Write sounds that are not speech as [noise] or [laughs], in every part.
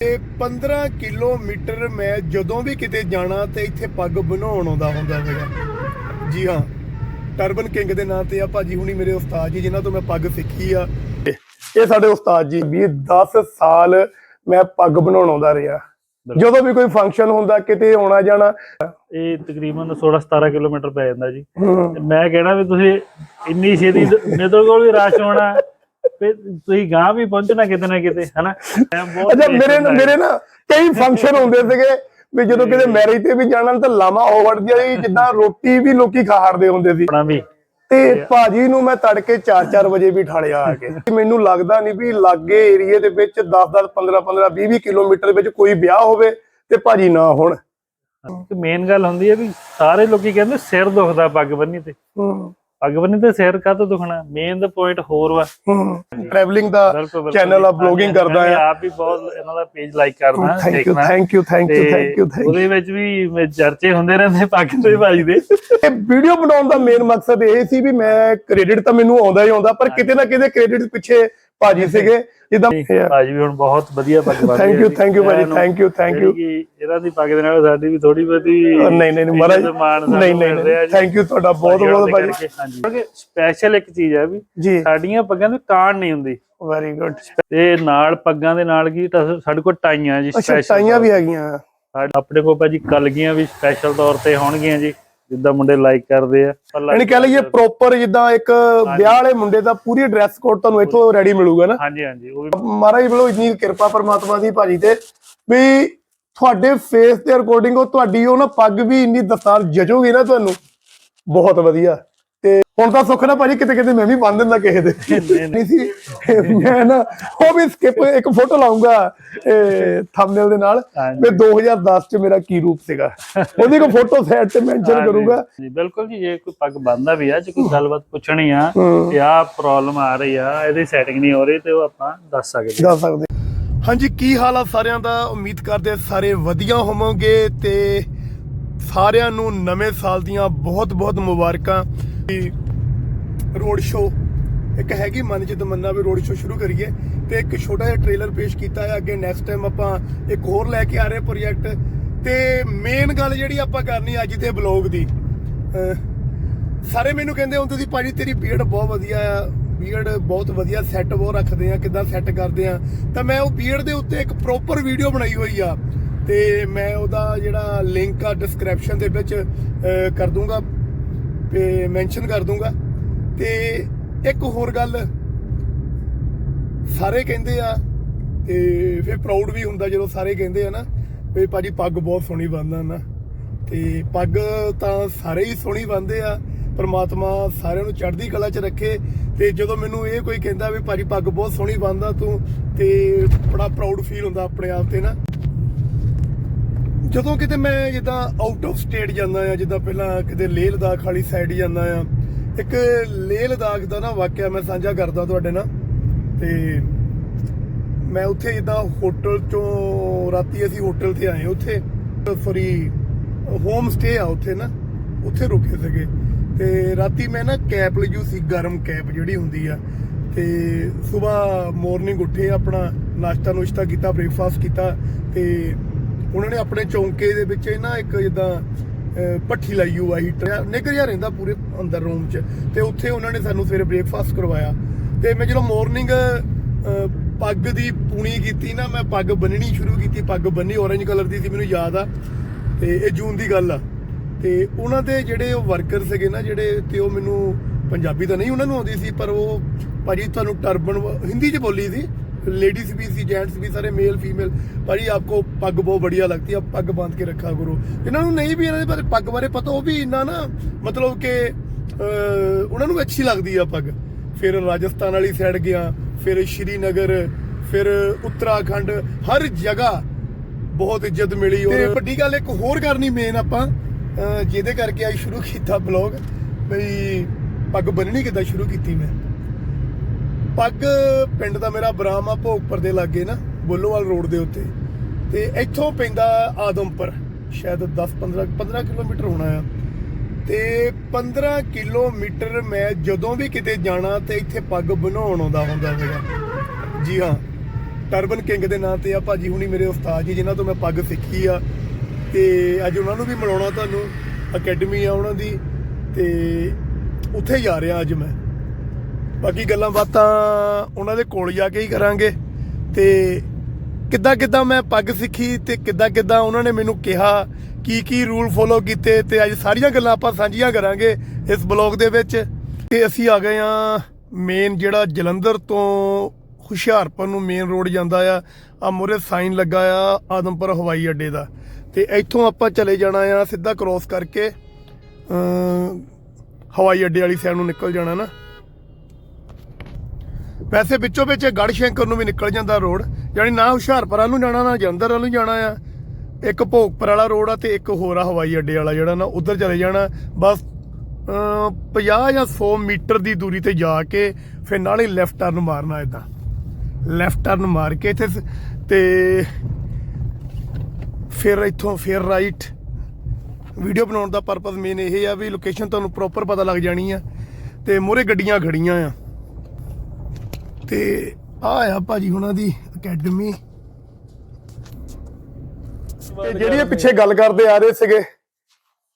ਤੇ 15 ਕਿਲੋਮੀਟਰ ਮੈਂ ਜਦੋਂ ਵੀ ਕਿਤੇ ਜਾਣਾ ਤੇ ਇੱਥੇ ਪੱਗ ਬਣਾਉਣ ਆਉਂਦਾ ਹੁੰਦਾ ਸੀਗਾ। ਜੀ ਹਾਂ ਟਰਬਨ ਕਿੰਗ ਦੇ ਨਾਂ ਤੇ ਆ ਭਾਜੀ ਹੁਣੀ ਮੇਰੇ ਉਸਤਾਦ ਜੀ ਜਿਨ੍ਹਾਂ ਤੋਂ ਮੈਂ ਪੱਗ ਸਿੱਖੀ ਆ। ਇਹ ਸਾਡੇ ਉਸਤਾਦ ਜੀ ਵੀ 10 ਸਾਲ ਮੈਂ ਪੱਗ ਬਣਾਉਣ ਆਉਂਦਾ ਰਿਹਾ। ਜਦੋਂ ਵੀ ਕੋਈ ਫੰਕਸ਼ਨ ਹੁੰਦਾ ਕਿਤੇ ਆਉਣਾ ਜਾਣਾ। ਇਹ ਤਕਰੀਬਨ 16 17 ਕਿਲੋਮੀਟਰ ਪੈ ਜਾਂਦਾ ਜੀ। ਮੈਂ ਕਹਿਣਾ ਵੀ ਤੁਸੀਂ ਇੰਨੀ ਛੇਤੀ ਮੇਰੇ ਕੋਲ ਵੀ ਰਸ਼ ਹੋਣਾ। ਤੇ ਤੁਸੀਂ ਗਾਂ ਵੀ ਪਹੁੰਚਣਾ ਕਿਤੇ ਨਾ ਕਿਤੇ ਹਨਾ? ਅੱਛਾ ਮੇਰੇ। ਮੇਰੇ ਨਾ ਕਈ ਫੰਕਸ਼ਨ ਹੁੰਦੇ ਸੀਗੇ ਵੀ ਜਦੋਂ ਕਿਤੇ ਮੈਰਿਜ ਤੇ ਵੀ ਜਾਣਾ ਤਾਂ ਲਾਮਾ ਹੋ ਵੜਦੀ ਸੀ ਜਿੱਦਾਂ ਰੋਟੀ ਵੀ ਲੋਕੀ ਖਾੜਦੇ ਹੁੰਦੇ ਸੀ। ਆਪਣਾ ਵੀ। ਤੇ ਭਾਜੀ ਨੂੰ ਮੈਂ ਤੜਕੇ 4-4 ਵਜੇ ਵੀ ਠਾਲਿਆ ਆ ਕੇ। ਮੈਨੂੰ ਲੱਗਦਾ ਨਹੀਂ ਵੀ ਲਾਗੇ ਏਰੀਏ ਦੇ ਵਿੱਚ 10-10 15-15 20-20 ਕਿਲੋਮੀਟਰ ਵਿੱਚ ਕੋਈ ਵਿਆਹ ਹੋਵੇ ਤੇ ਭਾਜੀ ਨਾ ਹੋਣ। ਮੇਨ ਗੱਲ ਹੁੰਦੀ ਹੈ ਵੀ ਸਾਰੇ ਲੋਕੀ ਕਹਿੰਦੇ ਸਿਰ ਦੁਖਦਾ ਪੱਗ ਬੰਨੀ ਤੇ। ਪੱਗ ਬੰਨੀ ਤੇ ਸਿਰ ਕਾਹਤੋਂ ਦੁਖਣਾ ਮੇਨ ਦਾ ਪੁਆਇੰਟ ਹੋਰ ਵਾ। ਟਰੈਵਲਿੰਗ ਦਾ ਚੈਨਲ ਆ। ਬਲੌਗਿੰਗ ਕਰਦਾ ਆ। ਆਪ ਵੀ ਬਹੁਤ ਇਹਨਾਂ ਦਾ ਪੇਜ ਲਾਈਕ ਕਰਦਾ ਥੈਂਕ ਯੂ ਦੇਖਣਾ। ਥੈਂਕ ਯੂ ਥੈਂਕ ਯੂ ਤੇ ਥੈਂਕ ਯੂ ਥੈਂਕ ਉਹਦੇ ਵਿੱਚ ਵੀ ਮੈਂ ਚਰਚੇ ਹੁੰਦੇ ਰਹਿੰਦੇ ਤੇ ਭਾਈ ਦੇ। ਇਹ ਵੀਡੀਓ ਬਣਾਉਣ ਦਾ ਮੇਨ ਮਕਸਦ ਇਹ ਸੀ ਵੀ ਮੈਂ ਕ੍ਰੈਡਿਟ ਤਾਂ ਮੈਨੂੰ ਆਉਂਦਾ ਹੀ ਆਉਂਦਾ ਪਰ ਕਿਤੇ ਨਾ ਕਿਤੇ ਕ੍ਰੈਡਿਟ ਪਿੱਛੇ ਭਾਜੀ ਸੀਗੇ ਜਿੱਦਾਂ ਭਾਜੀ ਵੀ ਹੁਣ ਬਹੁਤ ਵਧੀਆ ਪੱਗ ਬੰਨ੍ਹਦੇ ਥੈਂਕ ਯੂ। ਥੈਂਕ ਯੂ ਭਾਜੀ ਥੈਂਕ ਯੂ ਥੈਂਕ ਯੂ ਇਹਨਾਂ ਦੀ ਪੱਗ ਦੇ ਨਾਲ ਸਾਡੀ ਵੀ ਥੋੜੀ ਬਹੁਤੀ ਨਹੀਂ ਨਹੀਂ ਨਹੀਂ ਮਹਾਰਾਜ ਨਹੀਂ ਨਹੀਂ। ਥੈਂਕ ਯੂ ਤੁਹਾਡਾ ਬਹੁਤ ਬਹੁਤ ਭਾਜੀ। ਕਿਉਂਕਿ ਸਪੈਸ਼ਲ ਇੱਕ ਚੀਜ਼ ਹੈ ਵੀ ਸਾਡੀਆਂ ਪੱਗਾਂ ਦੇ ਕਾਣ ਨਹੀਂ ਹੁੰਦੀ। ਵੈਰੀ ਗੁੱਡ ਤੇ ਨਾਲ ਪੱਗਾਂ ਦੇ ਨਾਲ ਕੀ ਸਾਡੇ ਕੋਲ ਟਾਈਆਂ ਜੀ ਸਪੈਸ਼ਲ ਟਾਈਆਂ ਵੀ ਹੈਗੀਆਂ। ਸਾਡੇ ਆਪਣੇ ਕੋਲ ਭਾਜੀ ਕਲਗੀਆਂ ਵੀ ਸਪੈਸ਼ਲ ਤੌਰ ਤੇ ਹੋਣਗੀਆਂ ਜੀ। ਜਿੱਦਾਂ ਮੁੰਡੇ ਲਾਈਕ ਕਰਦੇ ਆ ਯਾਨੀ ਕਹਿ ਲਈਏ ਪ੍ਰੋਪਰ ਜਿੱਦਾਂ ਇੱਕ ਵਿਆਹ ਵਾਲੇ ਮੁੰਡੇ ਦਾ ਪੂਰੀ ਡਰੈਸ ਕੋਡ ਤੁਹਾਨੂੰ ਇੱਥੋਂ ਰੈਡੀ ਮਿਲੂਗਾ ਨਾ। ਹਾਂਜੀ ਹਾਂਜੀ ਉਹ ਵੀ ਮਹਾਰਾਜ ਵੱਲੋਂ ਇੰਨੀ ਕਿਰਪਾ ਪਰਮਾਤਮਾ ਦੀ ਭਾਜੀ ਤੇ ਵੀ ਤੁਹਾਡੇ ਫੇਸ ਦੇ ਅਕੋਰਡਿੰਗ ਉਹ ਤੁਹਾਡੀ ਉਹ ਨਾ ਪੱਗ ਵੀ ਇੰਨੀ ਦਸਤਾਰ ਜਜੂਗੀ ਨਾ ਤੁਹਾਨੂੰ। ਬਹੁਤ ਵਧੀਆ। ਹੁਣ ਤਾਂ ਸੁੱਖ ਨਾ ਭਾਜੀ ਕਿਤੇ ਕਿਤੇ ਮੈਂ ਵੀ ਬੰਨ ਦਿੰਦਾ ਕਿਸੇ ਦੇ। ਨਹੀਂ ਸੀ। ਮੈਂ ਨਾ ਉਹ ਵੀ ਸਕਿਪ ਇੱਕ ਫੋਟੋ ਲਾਉਂਗਾ ਥੰਬਨੇਲ ਦੇ ਨਾਲ। ਵੀ 2010 ਚ ਮੇਰਾ ਕੀ ਰੂਪ ਸੀਗਾ। ਉਹਦੀ ਕੋ ਫੋਟੋ ਸਾਈਡ ਤੇ ਮੈਂਸ਼ਨ ਕਰੂੰਗਾ। ਜੀ ਬਿਲਕੁਲ ਜੀ ਜੇ ਕੋਈ ਪੱਗ ਬੰਦਾ ਵੀ ਆ ਜੇ ਕੋਈ ਗੱਲਬਾਤ ਪੁੱਛਣੀ ਆ। ਕਿ ਆਹ ਪ੍ਰੋਬਲਮ ਆ ਰਹੀ ਆ ਇਹਦੀ ਸੈਟਿੰਗ ਨਹੀਂ ਹੋ ਰਹੀ ਤੇ ਉਹ ਆਪਾਂ ਦੱਸ ਸਕਦੇ ਦੱਸ ਸਕਦੇ। ਹਾਂਜੀ ਕੀ ਹਾਲ ਆ ਸਾਰਿਆਂ ਦਾ? ਉਮੀਦ ਕਰਦੇ ਸਾਰੇ ਵਧੀਆ ਹੋਵੋਗੇ ਤੇ ਸਾਰਿਆਂ ਨੂੰ ਨਵੇਂ ਸਾਲ ਦੀਆਂ ਬਹੁਤ-ਬਹੁਤ ਮੁਬਾਰਕਾਂ। ਰੋਡ ਸ਼ੋ ਇੱਕ ਹੈਗੀ ਮਨ ਚ ਤਮੰਨਾ ਵੀ ਰੋਡ ਸ਼ੋ ਸ਼ੁਰੂ ਕਰੀਏ ਤੇ ਇੱਕ ਛੋਟਾ ਜਿਹਾ ਟ੍ਰੇਲਰ ਪੇਸ਼ ਕੀਤਾ ਹੈ। ਅੱਗੇ ਨੈਕਸਟ ਟਾਈਮ ਆਪਾਂ ਇੱਕ ਹੋਰ ਲੈ ਕੇ ਆ ਰਹੇ ਪ੍ਰੋਜੈਕਟ ਤੇ ਮੇਨ ਗੱਲ ਜਿਹੜੀ ਆਪਾਂ ਕਰਨੀ ਅੱਜ ਦੇ ਬਲੌਗ ਦੀ ਸਾਰੇ ਮੈਨੂੰ ਕਹਿੰਦੇ ਹੁੰਦੇ ਸੀ, ਭਾਜੀ, ਤੇਰੀ ਬੀਅਰਡ ਬਹੁਤ ਵਧੀਆ ਆ। ਬੀਅਰਡ ਬਹੁਤ ਵਧੀਆ ਸੈੱਟ ਬਹੁਤ ਰੱਖਦੇ ਆ, ਕਿਦਾਂ ਸੈੱਟ ਕਰਦੇ ਆ? ਤਾਂ ਮੈਂ ਉਹ ਬੀਅਰਡ ਦੇ ਉੱਤੇ ਇੱਕ ਪ੍ਰੋਪਰ ਵੀਡੀਓ ਬਣਾਈ ਹੋਈ ਆ। ਤੇ ਮੈਂ ਉਹਦਾ ਜਿਹੜਾ ਲਿੰਕ ਆ ਡਿਸਕ੍ਰਿਪਸ਼ਨ ਦੇ ਵਿੱਚ ਕਰ ਦੂੰਗਾ, ਤੇ ਮੈਂਸ਼ਨ ਕਰ ਦੂੰਗਾ। ਤੇ ਇੱਕ ਹੋਰ ਗੱਲ ਸਾਰੇ ਕਹਿੰਦੇ ਆ, ਤੇ ਫਿਰ ਪ੍ਰਾਊਡ ਵੀ ਹੁੰਦਾ ਜਦੋਂ ਸਾਰੇ ਕਹਿੰਦੇ ਆ ਨਾ, ਵੀ ਭਾਜੀ ਪੱਗ ਬਹੁਤ ਸੋਹਣੀ ਬੰਨਦਾ ਨਾ। ਤੇ ਪੱਗ ਤਾਂ ਸਾਰੇ ਹੀ ਸੋਹਣੀ ਬੰਨਦੇ ਆ, ਪਰਮਾਤਮਾ ਸਾਰਿਆਂ ਨੂੰ ਚੜ੍ਹਦੀ ਕਲਾ 'ਚ ਰੱਖੇ। ਤੇ ਜਦੋਂ ਮੈਨੂੰ ਇਹ ਕੋਈ ਕਹਿੰਦਾ ਵੀ ਭਾਜੀ ਪੱਗ ਬਹੁਤ ਸੋਹਣੀ ਬੰਨਦਾ ਤੂੰ, ਤੇ ਬੜਾ ਪ੍ਰਾਊਡ ਫੀਲ ਹੁੰਦਾ ਆਪਣੇ ਆਪ ਤੇ ਨਾ। ਜਦੋਂ ਕਿਤੇ ਮੈਂ ਜਿੱਦਾਂ ਆਊਟ ਆਫ ਸਟੇਟ ਜਾਂਦਾ ਆ, ਜਿੱਦਾਂ ਪਹਿਲਾਂ ਕਿਤੇ ਲੇਹ ਲਦਾਖ ਵਾਲੀ ਸਾਈਡ ਜਾਂਦਾ ਆ ਇੱਕ ਲੇਹ ਲਦਾਖ ਦਾ ਨਾ ਵਾਕਿਆ ਮੈਂ ਸਾਂਝਾ ਕਰਦਾ ਤੁਹਾਡੇ ਨਾਲ ਤੇ ਮੈਂ ਉੱਥੇ ਜਿੱਦਾਂ ਹੋਟਲ ਚੋਂ ਰਾਤੀ ਅਸੀਂ ਹੋਟਲ ਤੇ ਆਏ ਉੱਥੇ ਸੌਰੀ ਹੋਮ ਸਟੇ ਆ ਉੱਥੇ ਨਾ, ਉੱਥੇ ਰੁਕੇ ਸੀਗੇ। ਤੇ ਰਾਤੀ ਮੈਂ ਨਾ ਕੈਪ ਲਈ ਸੀ, ਗਰਮ ਕੈਪ ਜਿਹੜੀ ਹੁੰਦੀ ਆ। ਤੇ ਸਵੇਰ ਮਾਰਨਿੰਗ ਉੱਠੇ, ਆਪਣਾ ਨਾਸ਼ਤਾ ਨੁਸ਼ਤਾ ਕੀਤਾ ਬ੍ਰੇਕਫਾਸਟ ਕੀਤਾ ਤੇ ਉਹਨਾਂ ਨੇ ਆਪਣੇ ਚੌਂਕੇ ਦੇ ਵਿੱਚ ਨਾ ਇੱਕ ਜਿੱਦਾਂ ਅਹ, ਭੱਠੀ ਲਾਈ ਹੋਈ ਆ ਹੀਟਰ ਨਿਕਲ ਜਾ ਰਹਿੰਦਾ ਪੂਰੇ ਅੰਦਰ ਰੂਮ 'ਚ। ਤੇ ਉੱਥੇ ਉਹਨਾਂ ਨੇ ਸਾਨੂੰ ਸਵੇਰੇ ਬ੍ਰੇਕਫਾਸਟ ਕਰਵਾਇਆ। ਤੇ ਮੈਂ ਜਦੋਂ ਮਾਰਨਿੰਗ ਪੱਗ ਦੀ ਪੂਣੀ ਕੀਤੀ ਨਾ ਮੈਂ ਪੱਗ ਬੰਨਣੀ ਸ਼ੁਰੂ ਕੀਤੀ। ਪੱਗ ਬੰਨੀ orange ਕਲਰ ਦੀ ਸੀ ਮੈਨੂੰ ਯਾਦ ਆ। ਤੇ ਇਹ ਜੂਨ ਦੀ ਗੱਲ ਆ। ਤੇ ਉਹਨਾਂ ਦੇ ਜਿਹੜੇ ਉਹ ਵਰਕਰ ਸੀਗੇ ਨਾ ਜਿਹੜੇ ਤੇ ਉਹ ਮੈਨੂੰ ਪੰਜਾਬੀ ਤਾਂ ਨਹੀਂ ਉਹਨਾਂ ਨੂੰ ਆਉਂਦੀ ਸੀ ਪਰ ਉਹ ਭਾਜੀ ਤੁਹਾਨੂੰ ਟਰਬਨ ਹਿੰਦੀ 'ਚ ਬੋਲੀ ਸੀ। ਲੇਡੀਜ਼ ਵੀ ਸੀ ਜੈਂਟਸ ਵੀ ਸਾਰੇ ਮੇਲ ਫੀਮੇਲ ਭਾਜੀ ਆਪਕੋ ਪੱਗ ਬਹੁਤ ਬੜੀਆ ਲੱਗਦੀ ਆ ਪੱਗ ਬਾंध ਕੇ ਰੱਖਾ ਕਰੋ। ਇਹਨਾਂ ਨੂੰ ਨਹੀਂ ਵੀ ਇਹਨਾਂ ਦੇ ਬਾਰੇ ਪੱਗ ਬਾਰੇ ਪਤਾ ਉਹ ਵੀ ਇੰਨਾ ਨਾ ਮਤਲਬ ਕਿ ਅਹ, ਉਹਨਾਂ ਨੂੰ ਅੱਛੀ ਲੱਗਦੀ ਆ ਪੱਗ। ਫਿਰ ਰਾਜਸਥਾਨ ਵਾਲੀ ਸਾਈਡ ਗਿਆ ਫਿਰ ਸ਼੍ਰੀਨਗਰ ਫਿਰ ਉੱਤਰਾਖੰਡ ਹਰ ਜਗ੍ਹਾ ਬਹੁਤ ਇੱਜ਼ਤ ਮਿਲੀ ਔਰ ਵੱਡੀ ਗੱਲ ਇੱਕ ਹੋਰ ਕਰਨੀ ਮੇਨ ਆਪਾਂ ਜਿਹਦੇ ਕਰਕੇ ਅੱਜ ਸ਼ੁਰੂ ਕੀਤਾ ਬਲੌਗ ਬਈ ਪੱਗ ਬੰਨਣੀ ਕਿੱਦਾਂ ਸ਼ੁਰੂ ਕੀਤੀ ਮੈਂ? ਪੱਗ ਪਿੰਡ ਦਾ ਮੇਰਾ ਬਰਾਮ ਆ ਭੋਗਪੁਰ ਦੇ ਲਾਗੇ ਨਾ, ਬੋਲੋਵਾਲ ਰੋਡ ਦੇ ਉੱਤੇ। ਤੇ ਇੱਥੋਂ ਪੈਂਦਾ ਆਦਮਪੁਰ, ਸ਼ਾਇਦ 10 15 15 ਕਿਲੋਮੀਟਰ ਹੋਣਾ ਆ। ਤੇ 15 ਕਿਲੋਮੀਟਰ ਮੈਂ ਜਦੋਂ ਵੀ ਕਿਤੇ ਜਾਣਾ ਤੇ ਇੱਥੇ ਪੱਗ ਬਣਾਉਣ ਆਉਂਦਾ ਹੁੰਦਾ ਸੀਗਾ। ਜੀ ਹਾਂ, ਟਰਬਨ ਕਿੰਗ ਦੇ ਨਾਂ ਤੇ ਆ ਭਾਜੀ ਹੁਣੀ ਮੇਰੇ ਉਸਤਾਦ ਜੀ, ਜਿਨ੍ਹਾਂ ਤੋਂ ਮੈਂ ਪੱਗ ਸਿੱਖੀ ਆ। ਤੇ ਅੱਜ ਉਹਨਾਂ ਨੂੰ ਵੀ ਮਿਲਾਉਣਾ ਤੁਹਾਨੂੰ, ਅਕੈਡਮੀ ਆ ਉਹਨਾਂ ਦੀ, ਤੇ ਉੱਥੇ ਜਾ ਰਿਹਾ ਅੱਜ ਮੈਂ। ਬਾਕੀ ਗੱਲਾਂ ਬਾਤਾਂ ਉਹਨਾਂ ਦੇ ਕੋਲ ਜਾ ਕੇ ਹੀ ਕਰਾਂਗੇ। ਤੇ ਕਿੱਦਾਂ ਕਿੱਦਾਂ ਮੈਂ ਪੱਗ ਸਿੱਖੀ ਤੇ ਕਿੱਦਾਂ ਕਿੱਦਾਂ ਉਹਨਾਂ ਨੇ ਮੈਨੂੰ ਕਿਹਾ, ਕੀ ਕੀ ਰੂਲ ਫੋਲੋ ਕੀਤੇ ਤੇ ਅੱਜ ਸਾਰੀਆਂ ਗੱਲਾਂ ਆਪਾਂ ਸਾਂਝੀਆਂ ਕਰਾਂਗੇ ਇਸ ਬਲੌਗ ਦੇ ਵਿੱਚ। ਤੇ ਅਸੀਂ ਆ ਗਏ ਆ ਮੇਨ ਜਿਹੜਾ ਜਲੰਧਰ ਤੋਂ ਹੁਸ਼ਿਆਰਪੁਰ ਨੂੰ ਮੇਨ ਰੋਡ ਜਾਂਦਾ ਆ। ਆ ਮੋਰੇ ਸਾਈਨ ਲੱਗਾ ਆ ਆਦਮਪੁਰ ਹਵਾਈ ਅੱਡੇ ਦਾ। ਤੇ ਇੱਥੋਂ ਆਪਾਂ ਚਲੇ ਜਾਣਾ ਆ ਸਿੱਧਾ ਕ੍ਰੋਸ ਕਰਕੇ ਹਵਾਈ ਅੱਡੇ ਵਾਲੀ ਸਾਈਡ ਨੂੰ ਨਿਕਲ ਜਾਣਾ ਨਾ। ਵੈਸੇ ਵਿੱਚੋਂ ਵਿੱਚ ਗੜਸ਼ੰਕਰ ਨੂੰ ਵੀ ਨਿਕਲ ਜਾਂਦਾ ਰੋਡ ਯਾਨੀ ਨਾ ਹੁਸ਼ਿਆਰਪੁਰ ਵੱਲ ਨੂੰ ਜਾਣਾ ਨਾ ਜਲੰਧਰ ਵੱਲ ਨੂੰ ਜਾਣਾ ਆ। ਇੱਕ ਭੋਗਪੁਰ ਵਾਲਾ ਰੋਡ ਆ ਤੇ ਇੱਕ ਹੋਰ ਆ ਹਵਾਈ ਅੱਡੇ ਵਾਲਾ ਜਿਹੜਾ ਨਾ ਉਧਰ ਚਲੇ ਜਾਣਾ। ਬਸ ਅਮ, 50 ਜਾਂ 100 ਮੀਟਰ ਦੀ ਦੂਰੀ ਤੇ ਜਾ ਕੇ ਫਿਰ ਨਾਲੇ ਲੈਫਟ ਟਰਨ ਮਾਰਨਾ ਇਦਾਂ ਲੈਫਟ ਟਰਨ ਮਾਰ ਕੇ ਇੱਥੇ ਸ- ਤੇ ਫਿਰ ਇੱਥੋਂ ਫਿਰ ਰਾਈਟ ਵੀਡੀਓ ਬਣਾਉਣ ਦਾ ਪਰਪਸ ਮੇਨ ਇਹ ਆ ਵੀ ਲੋਕੇਸ਼ਨ ਤੁਹਾਨੂੰ ਪ੍ਰੋਪਰ ਪਤਾ ਲੱਗ ਜਾਣੀ ਆ। ਤੇ ਮੋਰੇ ਗੱਡੀਆਂ ਖੜੀਆਂ ਆ। ਤੇ ਆ ਆ ਭਾਜੀ ਹੁਣਾਂ ਦੀ ਅਕੈਡਮੀ। ਤੇ ਜਿਹੜੀ ਇਹ ਪਿੱਛੇ ਗੱਲ ਕਰਦੇ ਆ ਰਹੇ ਸੀਗੇ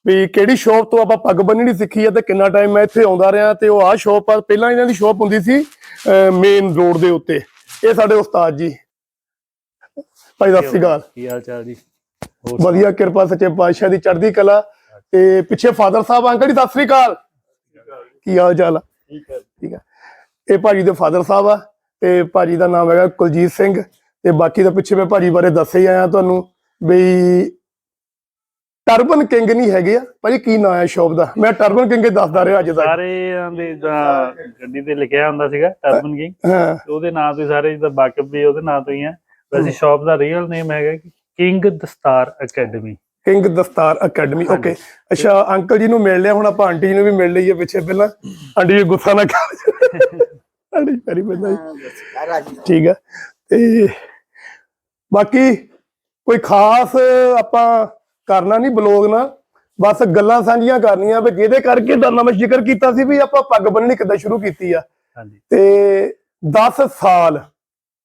ਵੀ ਕਿਹੜੀ ਸ਼ੌਪ ਤੋਂ ਆਪਾਂ ਪੱਗ ਬੰਨਣੀ ਸਿੱਖੀ ਆ ਤੇ ਕਿੰਨਾ ਟਾਈਮ ਮੈਂ ਇੱਥੇ ਆਉਂਦਾ ਰਿਹਾ ਤੇ ਉਹ ਆ ਸ਼ੌਪ ਆ। ਪਹਿਲਾਂ ਇਹਨਾਂ ਦੀ ਸ਼ੌਪ ਹੁੰਦੀ ਸੀ ਮੇਨ ਰੋਡ ਦੇ ਉੱਤੇ। ਇਹ ਸਾਡੇ ਉਸਤਾਦ ਜੀ। ਭਾਈ ਸਤਿ ਸ਼੍ਰੀ ਅਕਾਲ। ਕੀ ਹਾਲ ਚਾਲ ਜੀ? ਵਧੀਆ ਕਿਰਪਾ ਸੱਚੇ ਪਾਤਸ਼ਾਹ ਦੀ ਚੜ੍ਹਦੀ ਕਲਾ। ਤੇ ਪਿੱਛੇ ਫਾਦਰ ਸਾਹਿਬ ਅੰਕਲ ਜੀ ਸਤਿ ਸ੍ਰੀ ਅਕਾਲ। ਕੀ ਹਾਲ ਚਾਲ ਆ? ਠੀਕ ਹੈ। ਇਹ ਭਾਜੀ ਦੇ ਫਾਦਰ ਸਾਹਿਬ ਆ ਤੇ ਭਾਜੀ ਦਾ ਨਾਮ ਹੈਗਾ ਕੁਲਜੀਤ ਸਿੰਘ ਤੇ ਬਾਕੀ ਦਾ ਪਿੱਛੇ ਮੈਂ ਭਾਜੀ ਬਾਰੇ ਦੱਸ ਹੀ ਆਇਆ ਤੁਹਾਨੂੰ ਬਈ ਟਰਬਨ ਕਿੰਗ ਨਹੀਂ ਹੈਗੇ ਆ। ਭਾਜੀ ਕੀ ਨਾਂ ਹੈ ਸ਼ੌਪ ਦਾ? ਮੈਂ ਟਰਬਨ ਕਿੰਗ ਹੀ ਦੱਸਦਾ ਰਿਹਾ ਅੱਜ ਤੱਕ। ਸਾਰਿਆਂ ਦੇ ਗੱਡੀ ਤੇ ਲਿਖਿਆ ਹੁੰਦਾ ਸੀਗਾ ਟਰਬਨ ਕਿੰਗ। ਉਹਦੇ ਨਾਂ ਤੋਂ ਸਾਰੇ ਜਿੱਦਾਂ ਬਾਕਬ ਵੀ ਉਹਦੇ ਨਾਂ ਤੋਂ ਹੀ ਆ। ਵੈਸੇ ਸ਼ਾਪ ਦਾ ਰੀਅਲ ਨੇਮ ਹੈਗਾ ਕਿ king Dastar academy. King Dastar academy. Okay. ਅੱਛਾ ਅੰਕਲ ਜੀ ਨੂੰ ਮਿਲ ਲਿਆ ਹੁਣ ਆਪਾਂ ਆਂਟੀ ਜੀ ਨੂੰ ਵੀ ਮਿਲ ਲਈਏ ਪਿੱਛੇ ਪਹਿਲਾਂ। ਆਂਟੀ ਜੀ ਗੁੱਸਾ ਨਾ ਕਰ। ਕਰੀ ਜੀ। ਠੀਕ ਹੈ ਤੇ ਬਾਕੀ ਕੋਈ ਖਾਸ ਆਪਾਂ ਕਰਨਾ ਨਹੀਂ ਬਲੌਗ ਨਾ। ਬਸ ਗੱਲਾਂ ਸਾਂਝੀਆਂ ਕਰਨੀਆਂ ਵੀ ਜਿਹਦੇ ਕਰਕੇ ਦਾ ਮੈਂ ਜ਼ਿਕਰ ਕੀਤਾ ਸੀ ਵੀ ਆਪਾਂ ਪੱਗ ਬੰਨਣੀ ਕਿੱਦਾਂ ਸ਼ੁਰੂ ਕੀਤੀ ਆ। ਹਾਂਜੀ। ਤੇ 10 ਸਾਲ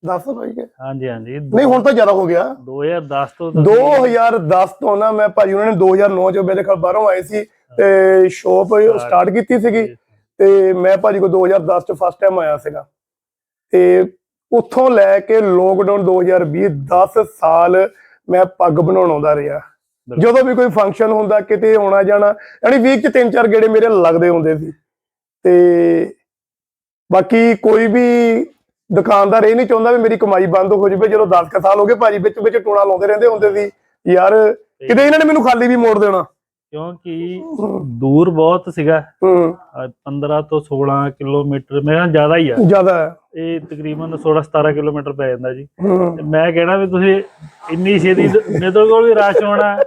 10 ਭਾਈ ਕਿ ਹਾਂਜੀ ਹਾਂਜੀ। ਨਹੀਂ ਹੁਣ ਤਾਂ ਜ਼ਿਆਦਾ ਹੋ ਗਿਆ। 2010 ਤੋਂ ਤਾਂ 2010 ਤੋਂ ਨਾ ਮੈਂ ਭਾਜੀ ਉਹਨਾਂ ਨੇ 2009 ਚ ਮੇਰੇ ਕੋਲ ਬਾਹਰੋਂ ਆਏ ਸੀ ਤੇ ਸ਼ੋਪ ਸਟਾਰਟ ਕੀਤੀ ਸੀਗੀ। ਤੇ ਮੈਂ ਭਾਜੀ ਕੋ 2010 ਚ ਫਸਟ ਟਾਈਮ ਆਇਆ ਸੀਗਾ। ਤੇ ਉੱਥੋਂ ਲੈ ਕੇ ਲੋਕਡਾਊਨ 2020 10 ਸਾਲ ਮੈਂ ਪੱਗ ਬਣਾਉਣ ਆਉਂਦਾ ਰਿਹਾ। ਜਦੋਂ ਵੀ ਕੋਈ ਫੰਕਸ਼ਨ ਹੁੰਦਾ ਕਿਤੇ ਆਉਣਾ ਜਾਣਾ ਯਾਨੀ ਵੀਕ ਚ ਤਿੰਨ ਚਾਰ ਗੇੜੇ ਮੇਰੇ ਲੱਗਦੇ ਹੁੰਦੇ ਸੀ। ਤੇ ਬਾਕੀ ਕੋਈ ਵੀ ਦੁਕਾਨਦਾਰ ਇਹ ਨਹੀਂ ਚਾਹੁੰਦਾ ਵੀ ਮੇਰੀ ਕਮਾਈ ਬੰਦ ਹੋ ਜਾਵੇ ਜਦੋਂ 10 ਕੁ ਸਾਲ ਹੋ ਗਏ ਭਾਜੀ ਵਿੱਚ ਵਿੱਚ ਟੋਣਾ ਲਾਉਂਦੇ ਰਹਿੰਦੇ ਹੁੰਦੇ ਸੀ ਯਾਰ ਕਿਤੇ ਇਹਨਾਂ ਨੇ ਮੈਨੂੰ ਖਾਲੀ ਵੀ ਮੋੜ ਦੇਣਾ। ਕਿਉਂਕਿ ਦੂਰ ਬਹੁਤ ਸੀਗਾ। ਹੂੰ। ਅਹ 15 ਤੋਂ 16 ਕਿਲੋਮੀਟਰ ਮੇਰਾ ਜ਼ਿਆਦਾ ਹੀ ਆ। ਜ਼ਿਆਦਾ ਹੈ। ਇਹ ਤਕਰੀਬਨ 16 17 ਕਿਲੋਮੀਟਰ ਪੈ ਜਾਂਦਾ ਜੀ। ਤੇ ਮੈਂ ਕਹਿਣਾ ਵੀ ਤੁਸੀਂ ਇੰਨੀ ਛੇਤੀ ਮੇਰੇ ਕੋਲ ਵੀ ਰਸ਼ ਹੋਣਾ।